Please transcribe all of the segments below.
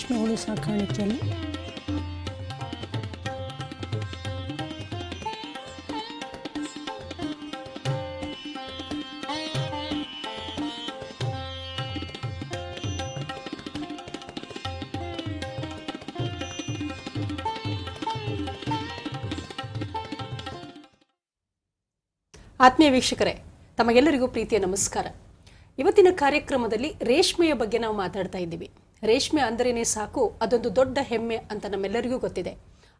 ರೇಷ್ಮೆ ಹುಳು ಸಾಕಾಣಿಕೆಯಲ್ಲಿ. ಆತ್ಮೀಯ ವೀಕ್ಷಕರೇ, ತಮಗೆಲ್ಲರಿಗೂ ಪ್ರೀತಿಯ ನಮಸ್ಕಾರ. ಇವತ್ತಿನ ಕಾರ್ಯಕ್ರಮದಲ್ಲಿ ರೇಷ್ಮೆಯ ಬಗ್ಗೆ ನಾವು ಮಾತಾಡ್ತಾ ಇದ್ದೀವಿ. ರೇಷ್ಮೆ ಅಂದರೇನೆ ಸಾಕು, ಅದೊಂದು ದೊಡ್ಡ ಹೆಮ್ಮೆ ಅಂತ ನಮ್ಮೆಲ್ಲರಿಗೂ ಗೊತ್ತಿದೆ.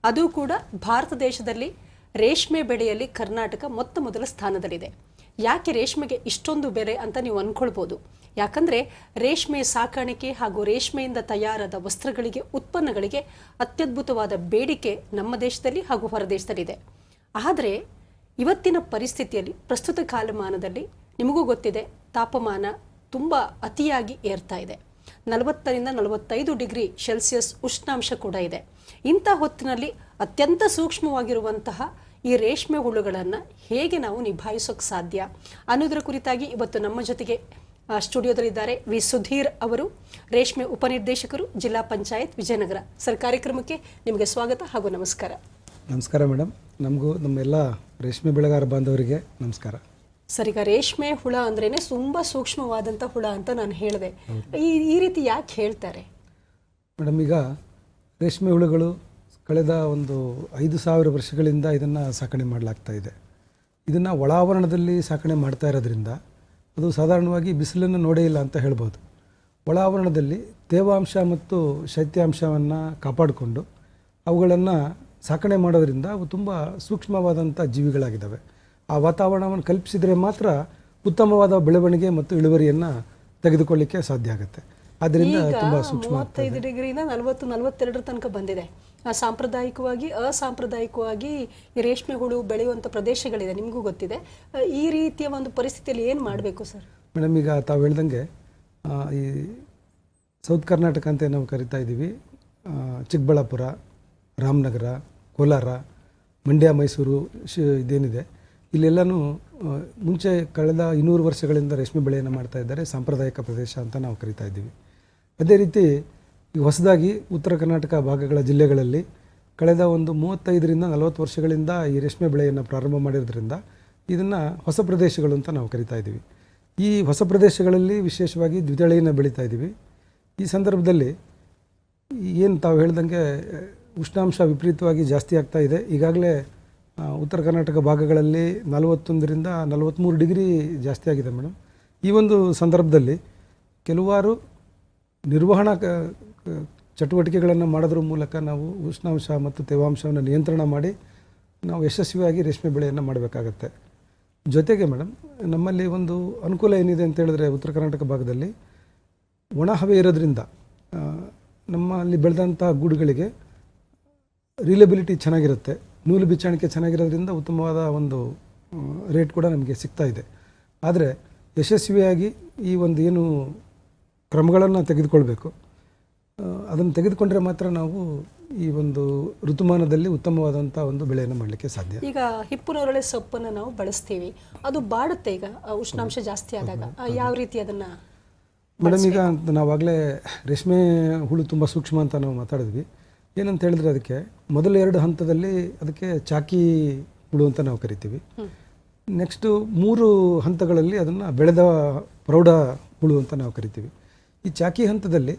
ಅದು ಕೂಡ ಭಾರತ ದೇಶದಲ್ಲಿ ರೇಷ್ಮೆ ಬೆಳೆಯಲ್ಲಿ ಕರ್ನಾಟಕ ಮೊತ್ತ ಮೊದಲ ಸ್ಥಾನದಲ್ಲಿದೆ. ಯಾಕೆ ರೇಷ್ಮೆಗೆ ಇಷ್ಟೊಂದು ಬೆಲೆ ಅಂತ ನೀವು ಅಂದ್ಕೊಳ್ಬೋದು ಯಾಕಂದರೆ ರೇಷ್ಮೆ ಸಾಕಾಣಿಕೆ ಹಾಗೂ ರೇಷ್ಮೆಯಿಂದ ತಯಾರಾದ ವಸ್ತ್ರಗಳಿಗೆ, ಉತ್ಪನ್ನಗಳಿಗೆ ಅತ್ಯದ್ಭುತವಾದ ಬೇಡಿಕೆ ನಮ್ಮ ದೇಶದಲ್ಲಿ ಹಾಗೂ ಹೊರದೇಶದಲ್ಲಿದೆ ಆದರೆ ಇವತ್ತಿನ ಪರಿಸ್ಥಿತಿಯಲ್ಲಿ ಪ್ರಸ್ತುತ ಕಾಲಮಾನದಲ್ಲಿ ನಿಮಗೂ ಗೊತ್ತಿದೆ, ತಾಪಮಾನ ತುಂಬ ಅತಿಯಾಗಿ ಏರ್ತಾ ಇದೆ. ನಲವತ್ತರಿಂದ ನಲವತ್ತೈದು ಡಿಗ್ರಿ ಸೆಲ್ಸಿಯಸ್ ಉಷ್ಣಾಂಶ ಕೂಡ ಇದೆ. ಇಂಥ ಹೊತ್ತಿನಲ್ಲಿ ಅತ್ಯಂತ ಸೂಕ್ಷ್ಮವಾಗಿರುವಂತಹ ಈ ರೇಷ್ಮೆ ಹುಳುಗಳನ್ನು ಹೇಗೆ ನಾವು ನಿಭಾಯಿಸೋಕ್ಕೆ ಸಾಧ್ಯ? ಅನ್ನೋದರ ಕುರಿತಾಗಿ ಇವತ್ತು ನಮ್ಮ ಜೊತೆಗೆ ಸ್ಟುಡಿಯೋದಲ್ಲಿದ್ದಾರೆ ವಿ. ಸುಧೀರ್ ಅವರು, ರೇಷ್ಮೆ ಉಪನಿರ್ದೇಶಕರು, ಜಿಲ್ಲಾ ಪಂಚಾಯತ್ ವಿಜಯನಗರ. ಸರ್, ಕಾರ್ಯಕ್ರಮಕ್ಕೆ ನಿಮಗೆ ಸ್ವಾಗತ ಹಾಗೂ ನಮಸ್ಕಾರ. ನಮಸ್ಕಾರ ಮೇಡಮ್ ನಮಗೂ ನಮ್ಮೆಲ್ಲ ರೇಷ್ಮೆ ಬೆಳೆಗಾರ ಬಾಂಧವರಿಗೆ ನಮಸ್ಕಾರ. ಸರ್ ಈಗ ರೇಷ್ಮೆ ಹುಳ ಅಂದ್ರೇನೆ ತುಂಬಾ ಸೂಕ್ಷ್ಮವಾದಂಥ ಹುಳ ಅಂತ ನಾನು ಹೇಳಿದೆ. ಈ ಈ ರೀತಿ ಯಾಕೆ ಹೇಳ್ತಾರೆ? ಮೇಡಮ್, ಈಗ ರೇಷ್ಮೆ ಹುಳುಗಳು ಕಳೆದ ಒಂದು ಐದು ಸಾವಿರ ವರ್ಷಗಳಿಂದ ಇದನ್ನು ಸಾಕಣೆ ಮಾಡಲಾಗ್ತಾ ಇದೆ. ಇದನ್ನು ಒಳಾವರಣದಲ್ಲಿ ಸಾಕಣೆ ಮಾಡ್ತಾ ಇರೋದ್ರಿಂದ ಅದು ಸಾಧಾರಣವಾಗಿ ಬಿಸಿಲನ್ನು ನೋಡೇ ಇಲ್ಲ ಅಂತ ಹೇಳ್ಬೋದು. ಒಳಾವರಣದಲ್ಲಿ ತೇವಾಂಶ ಮತ್ತು ಶೈತ್ಯಾಂಶವನ್ನು ಕಾಪಾಡಿಕೊಂಡು ಅವುಗಳನ್ನು ಸಾಕಣೆ ಮಾಡೋದ್ರಿಂದ ಅವು ತುಂಬ ಸೂಕ್ಷ್ಮವಾದಂಥ ಜೀವಿಗಳಾಗಿದ್ದಾವೆ. ಆ ವಾತಾವರಣವನ್ನು ಕಲ್ಪಿಸಿದರೆ ಮಾತ್ರ ಉತ್ತಮವಾದ ಬೆಳವಣಿಗೆ ಮತ್ತು ಇಳುವರಿಯನ್ನು ತೆಗೆದುಕೊಳ್ಳಿಕ್ಕೆ ಸಾಧ್ಯ ಆಗುತ್ತೆ. ಅದರಿಂದ ತುಂಬ ಸೂಕ್ಷ್ಮ ಮೂವತ್ತೈದು ಡಿಗ್ರಿಯಿಂದ ನಲವತ್ತು ನಲವತ್ತೆರಡರ ತನಕ ಬಂದಿದೆ. ಆ, ಸಾಂಪ್ರದಾಯಿಕವಾಗಿ ಅಸಾಂಪ್ರದಾಯಿಕವಾಗಿ ಈ ರೇಷ್ಮೆ ಹುಳು ಬೆಳೆಯುವಂಥ ಪ್ರದೇಶಗಳಿದೆ ನಿಮಗೂ ಗೊತ್ತಿದೆ. ಈ ರೀತಿಯ ಒಂದು ಪರಿಸ್ಥಿತಿಯಲ್ಲಿ ಏನು ಮಾಡಬೇಕು ಸರ್? ಮೇಡಮ್ ಈಗ ತಾವು ಹೇಳ್ದಂಗೆ ಈ ಸೌತ್ ಕರ್ನಾಟಕ ಅಂತ ನಾವು ಕರಿತಾ ಇದ್ದೀವಿ. ಚಿಕ್ಕಬಳ್ಳಾಪುರ ರಾಮನಗರ ಕೋಲಾರ ಮಂಡ್ಯ ಮೈಸೂರು ಶ್ ಇದೇನಿದೆ. ಇಲ್ಲೆಲ್ಲನೂ ಮುಂಚೆ ಕಳೆದ ಇನ್ನೂರು ವರ್ಷಗಳಿಂದ ರೇಷ್ಮೆ ಬೆಳೆಯನ್ನು ಮಾಡ್ತಾ ಇದ್ದಾರೆ, ಸಾಂಪ್ರದಾಯಿಕ ಪ್ರದೇಶ ಅಂತ ನಾವು ಕರಿತಾ ಇದ್ದೀವಿ. ಅದೇ ರೀತಿ ಈ ಹೊಸದಾಗಿ ಉತ್ತರ ಕರ್ನಾಟಕ ಭಾಗಗಳ ಜಿಲ್ಲೆಗಳಲ್ಲಿ ಕಳೆದ ಒಂದು ಮೂವತ್ತೈದರಿಂದ ನಲವತ್ತು ವರ್ಷಗಳಿಂದ ಈ ರೇಷ್ಮೆ ಬೆಳೆಯನ್ನು ಪ್ರಾರಂಭ ಮಾಡಿರೋದ್ರಿಂದ ಇದನ್ನು ಹೊಸ ಪ್ರದೇಶಗಳು ಅಂತ ನಾವು ಕರಿತಾ ಇದ್ದೀವಿ. ಈ ಹೊಸ ಪ್ರದೇಶಗಳಲ್ಲಿ ವಿಶೇಷವಾಗಿ ದ್ವಿದಳೆಯನ್ನು ಬೆಳೀತಾ ಇದ್ದೀವಿ. ಈ ಸಂದರ್ಭದಲ್ಲಿ ಏನು ತಾವು ಹೇಳ್ದಂಗೆ, ಉಷ್ಣಾಂಶ ವಿಪರೀತವಾಗಿ ಜಾಸ್ತಿ ಆಗ್ತಾ ಇದೆ. ಈಗಾಗಲೇ ಉತ್ತರ ಕರ್ನಾಟಕ ಭಾಗಗಳಲ್ಲಿ ನಲವತ್ತೊಂದರಿಂದ ನಲವತ್ತ್ಮೂರು ಡಿಗ್ರಿ ಜಾಸ್ತಿ ಆಗಿದೆ ಮೇಡಮ್. ಈ ಒಂದು ಸಂದರ್ಭದಲ್ಲಿ ಕೆಲವಾರು ನಿರ್ವಹಣಾ ಚಟುವಟಿಕೆಗಳನ್ನು ಮಾಡೋದ್ರ ಮೂಲಕ ನಾವು ಉಷ್ಣಾಂಶ ಮತ್ತು ತೇವಾಂಶವನ್ನು ನಿಯಂತ್ರಣ ಮಾಡಿ ನಾವು ಯಶಸ್ವಿಯಾಗಿ ರೇಷ್ಮೆ ಬೆಳೆಯನ್ನು ಮಾಡಬೇಕಾಗತ್ತೆ. ಜೊತೆಗೆ ಮೇಡಮ್, ನಮ್ಮಲ್ಲಿ ಒಂದು ಅನುಕೂಲ ಏನಿದೆ ಅಂತ ಹೇಳಿದ್ರೆ ಉತ್ತರ ಕರ್ನಾಟಕ ಭಾಗದಲ್ಲಿ ಒಣ ಹವೆ ಇರೋದ್ರಿಂದ ನಮ್ಮಲ್ಲಿ ಬೆಳೆದಂಥ ಗೂಡುಗಳಿಗೆ ರೀಲೇಬಿಲಿಟಿ ಚೆನ್ನಾಗಿರುತ್ತೆ. ನೂಲು ಬಿಚ್ಚಾಣಿಕೆ ಚೆನ್ನಾಗಿರೋದ್ರಿಂದ ಉತ್ತಮವಾದ ಒಂದು ರೇಟ್ ಕೂಡ ನಮಗೆ ಸಿಗ್ತಾ ಇದೆ. ಆದರೆ ಯಶಸ್ವಿಯಾಗಿ ಈ ಒಂದು ಏನು ಕ್ರಮಗಳನ್ನು ತೆಗೆದುಕೊಳ್ಬೇಕು. ಅದನ್ನು ತೆಗೆದುಕೊಂಡ್ರೆ ಮಾತ್ರ ನಾವು ಈ ಒಂದು ಋತುಮಾನದಲ್ಲಿ ಉತ್ತಮವಾದಂಥ ಒಂದು ಬೆಳೆಯನ್ನು ಮಾಡಲಿಕ್ಕೆ ಸಾಧ್ಯ. ಈಗ ಹಿಪ್ಪುನೊರಳೆ ಸೊಪ್ಪನ್ನು ನಾವು ಬಳಸ್ತೀವಿ. ಅದು ಬಾಡುತ್ತೆ ಈಗ ಉಷ್ಣಾಂಶ ಜಾಸ್ತಿ ಆದಾಗ. ಯಾವ ರೀತಿ ಅದನ್ನು ಮೇಡಮ್ ಈಗ ನಾವಾಗಲೇ ರೇಷ್ಮೆ ಹುಳು ತುಂಬ ಸೂಕ್ಷ್ಮ ಅಂತ ನಾವು ಮಾತಾಡಿದ್ವಿ. ಏನಂತ ಹೇಳಿದ್ರೆ ಅದಕ್ಕೆ ಮೊದಲ ಎರಡು ಹಂತದಲ್ಲಿ ಅದಕ್ಕೆ ಚಾಕಿ ಹುಳು ಅಂತ ನಾವು ಕರಿತೀವಿ. ನೆಕ್ಸ್ಟು ಮೂರು ಹಂತಗಳಲ್ಲಿ ಅದನ್ನು ಬೆಳೆದ ಪ್ರೌಢ ಹುಳು ಅಂತ ನಾವು ಕರಿತೀವಿ. ಈ ಚಾಕಿ ಹಂತದಲ್ಲಿ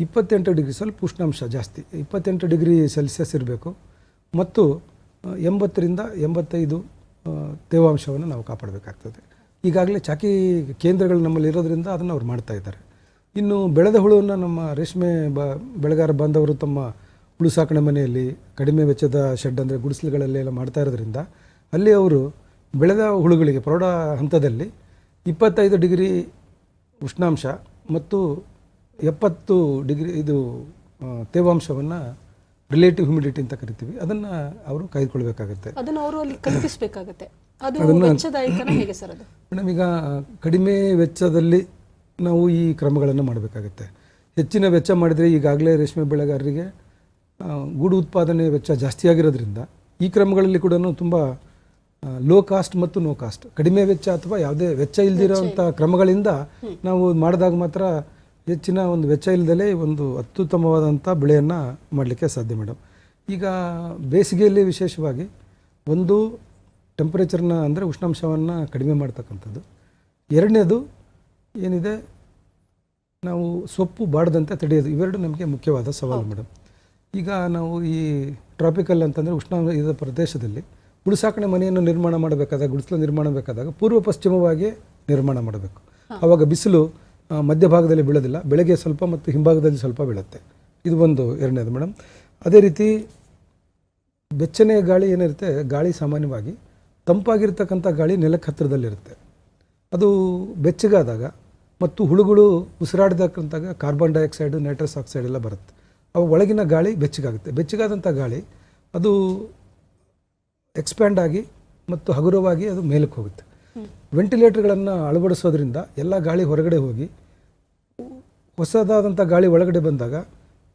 ಇಪ್ಪತ್ತೆಂಟು ಡಿಗ್ರಿ ಸ್ವಲ್ಪ ಉಷ್ಣಾಂಶ ಜಾಸ್ತಿ ಇಪ್ಪತ್ತೆಂಟು ಡಿಗ್ರಿ ಸೆಲ್ಸಿಯಸ್ ಇರಬೇಕು. ಮತ್ತು ಎಂಬತ್ತರಿಂದ ಎಂಬತ್ತೈದು ತೇವಾಂಶವನ್ನು ನಾವು ಕಾಪಾಡಬೇಕಾಗ್ತದೆ. ಈಗಾಗಲೇ ಚಾಕಿ ಕೇಂದ್ರಗಳು ನಮ್ಮಲ್ಲಿ ಇರೋದ್ರಿಂದ ಅದನ್ನು ಅವ್ರು ಮಾಡ್ತಾ ಇದ್ದಾರೆ. ಇನ್ನು ಬೆಳೆದ ಹುಳುವನ್ನು ನಮ್ಮ ರೇಷ್ಮೆ ಬ ಬೆಳೆಗಾರ ಬಾಂಧವರು ತಮ್ಮ ಹುಳು ಸಾಕಣೆ ಮನೆಯಲ್ಲಿ ಕಡಿಮೆ ವೆಚ್ಚದ ಶೆಡ್ ಅಂದರೆ ಗುಡಿಸಲುಗಳಲ್ಲಿ ಎಲ್ಲ ಮಾಡ್ತಾ ಇರೋದ್ರಿಂದ ಅಲ್ಲಿ ಅವರು ಬೆಳೆದ ಹುಳುಗಳಿಗೆ ಪ್ರೌಢ ಹಂತದಲ್ಲಿ ಇಪ್ಪತ್ತೈದು ಡಿಗ್ರಿ ಉಷ್ಣಾಂಶ ಮತ್ತು ಎಪ್ಪತ್ತು ಡಿಗ್ರಿ ಇದು ತೇವಾಂಶವನ್ನು ರಿಲೇಟಿವ್ ಹ್ಯುಮಿಡಿಟಿ ಅಂತ ಕರಿತೀವಿ. ಅದನ್ನು ಅವರು ಕಾಯ್ದುಕೊಳ್ಬೇಕಾಗುತ್ತೆ. ಅದನ್ನು ಅವರು ಅಲ್ಲಿ ಕಲ್ಪಿಸಬೇಕಾಗತ್ತೆ. ಮೇಡಮ್ ಈಗ ಕಡಿಮೆ ವೆಚ್ಚದಲ್ಲಿ ನಾವು ಈ ಕ್ರಮಗಳನ್ನು ಮಾಡಬೇಕಾಗತ್ತೆ. ಹೆಚ್ಚಿನ ವೆಚ್ಚ ಮಾಡಿದರೆ ಈಗಾಗಲೇ ರೇಷ್ಮೆ ಬೆಳೆಗಾರರಿಗೆ ಗೂಡು ಉತ್ಪಾದನೆ ವೆಚ್ಚ ಜಾಸ್ತಿ ಆಗಿರೋದ್ರಿಂದ ಈ ಕ್ರಮಗಳಲ್ಲಿ ಕೂಡ ತುಂಬ ಲೋ ಕಾಸ್ಟ್ ಮತ್ತು ನೋ ಕಾಸ್ಟ್ ಕಡಿಮೆ ವೆಚ್ಚ ಅಥವಾ ಯಾವುದೇ ವೆಚ್ಚ ಇಲ್ದಿರೋಂಥ ಕ್ರಮಗಳಿಂದ ನಾವು ಮಾಡಿದಾಗ ಮಾತ್ರ ಹೆಚ್ಚಿನ ಒಂದು ವೆಚ್ಚ ಇಲ್ಲದಲೇ ಒಂದು ಅತ್ಯುತ್ತಮವಾದಂಥ ಬೆಳೆಯನ್ನು ಮಾಡಲಿಕ್ಕೆ ಸಾಧ್ಯ ಮೇಡಮ್ ಈಗ ಬೇಸಿಗೆಯಲ್ಲಿ ವಿಶೇಷವಾಗಿ ಒಂದು ಟೆಂಪ್ರೇಚರ್ನ ಅಂದರೆ ಉಷ್ಣಾಂಶವನ್ನು ಕಡಿಮೆ ಮಾಡ್ತಕ್ಕಂಥದ್ದು. ಎರಡನೇದು ಏನಿದೆ? ನಾವು ಸೊಪ್ಪು ಬಾಡದಂತೆ ತಡೆಯೋದು. ಇವೆರಡು ನಮಗೆ ಮುಖ್ಯವಾದ ಸವಾಲು ಮೇಡಮ್ ಈಗ ನಾವು ಈ ಟ್ರಾಪಿಕಲ್ ಅಂತಂದರೆ ಉಷ್ಣ ಇದ ಪ್ರದೇಶದಲ್ಲಿ ಗುಡಿಸಾಕಣೆ ಮನೆಯನ್ನು ನಿರ್ಮಾಣ ಮಾಡಬೇಕಾದಾಗ ಗುಡಿಸಲು ನಿರ್ಮಾಣ ಬೇಕಾದಾಗ ಪೂರ್ವ ಪಶ್ಚಿಮವಾಗಿ ನಿರ್ಮಾಣ ಮಾಡಬೇಕು. ಆವಾಗ ಬಿಸಿಲು ಮಧ್ಯಭಾಗದಲ್ಲಿ ಬೀಳೋದಿಲ್ಲ ಬೆಳಗ್ಗೆ ಸ್ವಲ್ಪ ಮತ್ತು ಹಿಂಭಾಗದಲ್ಲಿ ಸ್ವಲ್ಪ ಬೀಳುತ್ತೆ. ಇದು ಒಂದು ಎರಡನೇದು ಮೇಡಮ್. ಅದೇ ರೀತಿ ಬೆಚ್ಚನೆಯ ಗಾಳಿ ಏನಿರುತ್ತೆ ಗಾಳಿ ಸಾಮಾನ್ಯವಾಗಿ ತಂಪಾಗಿರ್ತಕ್ಕಂಥ ಗಾಳಿ ನೆಲಕ್ಕೆ ಹತ್ತಿರದಲ್ಲಿರುತ್ತೆ. ಅದು ಬೆಚ್ಚಗಾದಾಗ ಮತ್ತು ಹುಳುಗಳು ಉಸಿರಾಡಿದಕ್ಕಂತಾಗ ಕಾರ್ಬನ್ ಡೈಆಕ್ಸೈಡು ನೈಟ್ರಸ್ ಆಕ್ಸೈಡ್ ಎಲ್ಲ ಬರುತ್ತೆ. ಅವು ಒಳಗಿನ ಗಾಳಿ ಬೆಚ್ಚಗಾಗುತ್ತೆ. ಬೆಚ್ಚಗಾದಂಥ ಗಾಳಿ ಅದು ಎಕ್ಸ್ಪ್ಯಾಂಡ್ ಆಗಿ ಮತ್ತು ಹಗುರವಾಗಿ ಅದು ಮೇಲಕ್ಕೆ ಹೋಗುತ್ತೆ. ವೆಂಟಿಲೇಟರ್ಗಳನ್ನು ಅಳವಡಿಸೋದ್ರಿಂದ ಎಲ್ಲ ಗಾಳಿ ಹೊರಗಡೆ ಹೋಗಿ ಹೊಸದಾದಂಥ ಗಾಳಿ ಒಳಗಡೆ ಬಂದಾಗ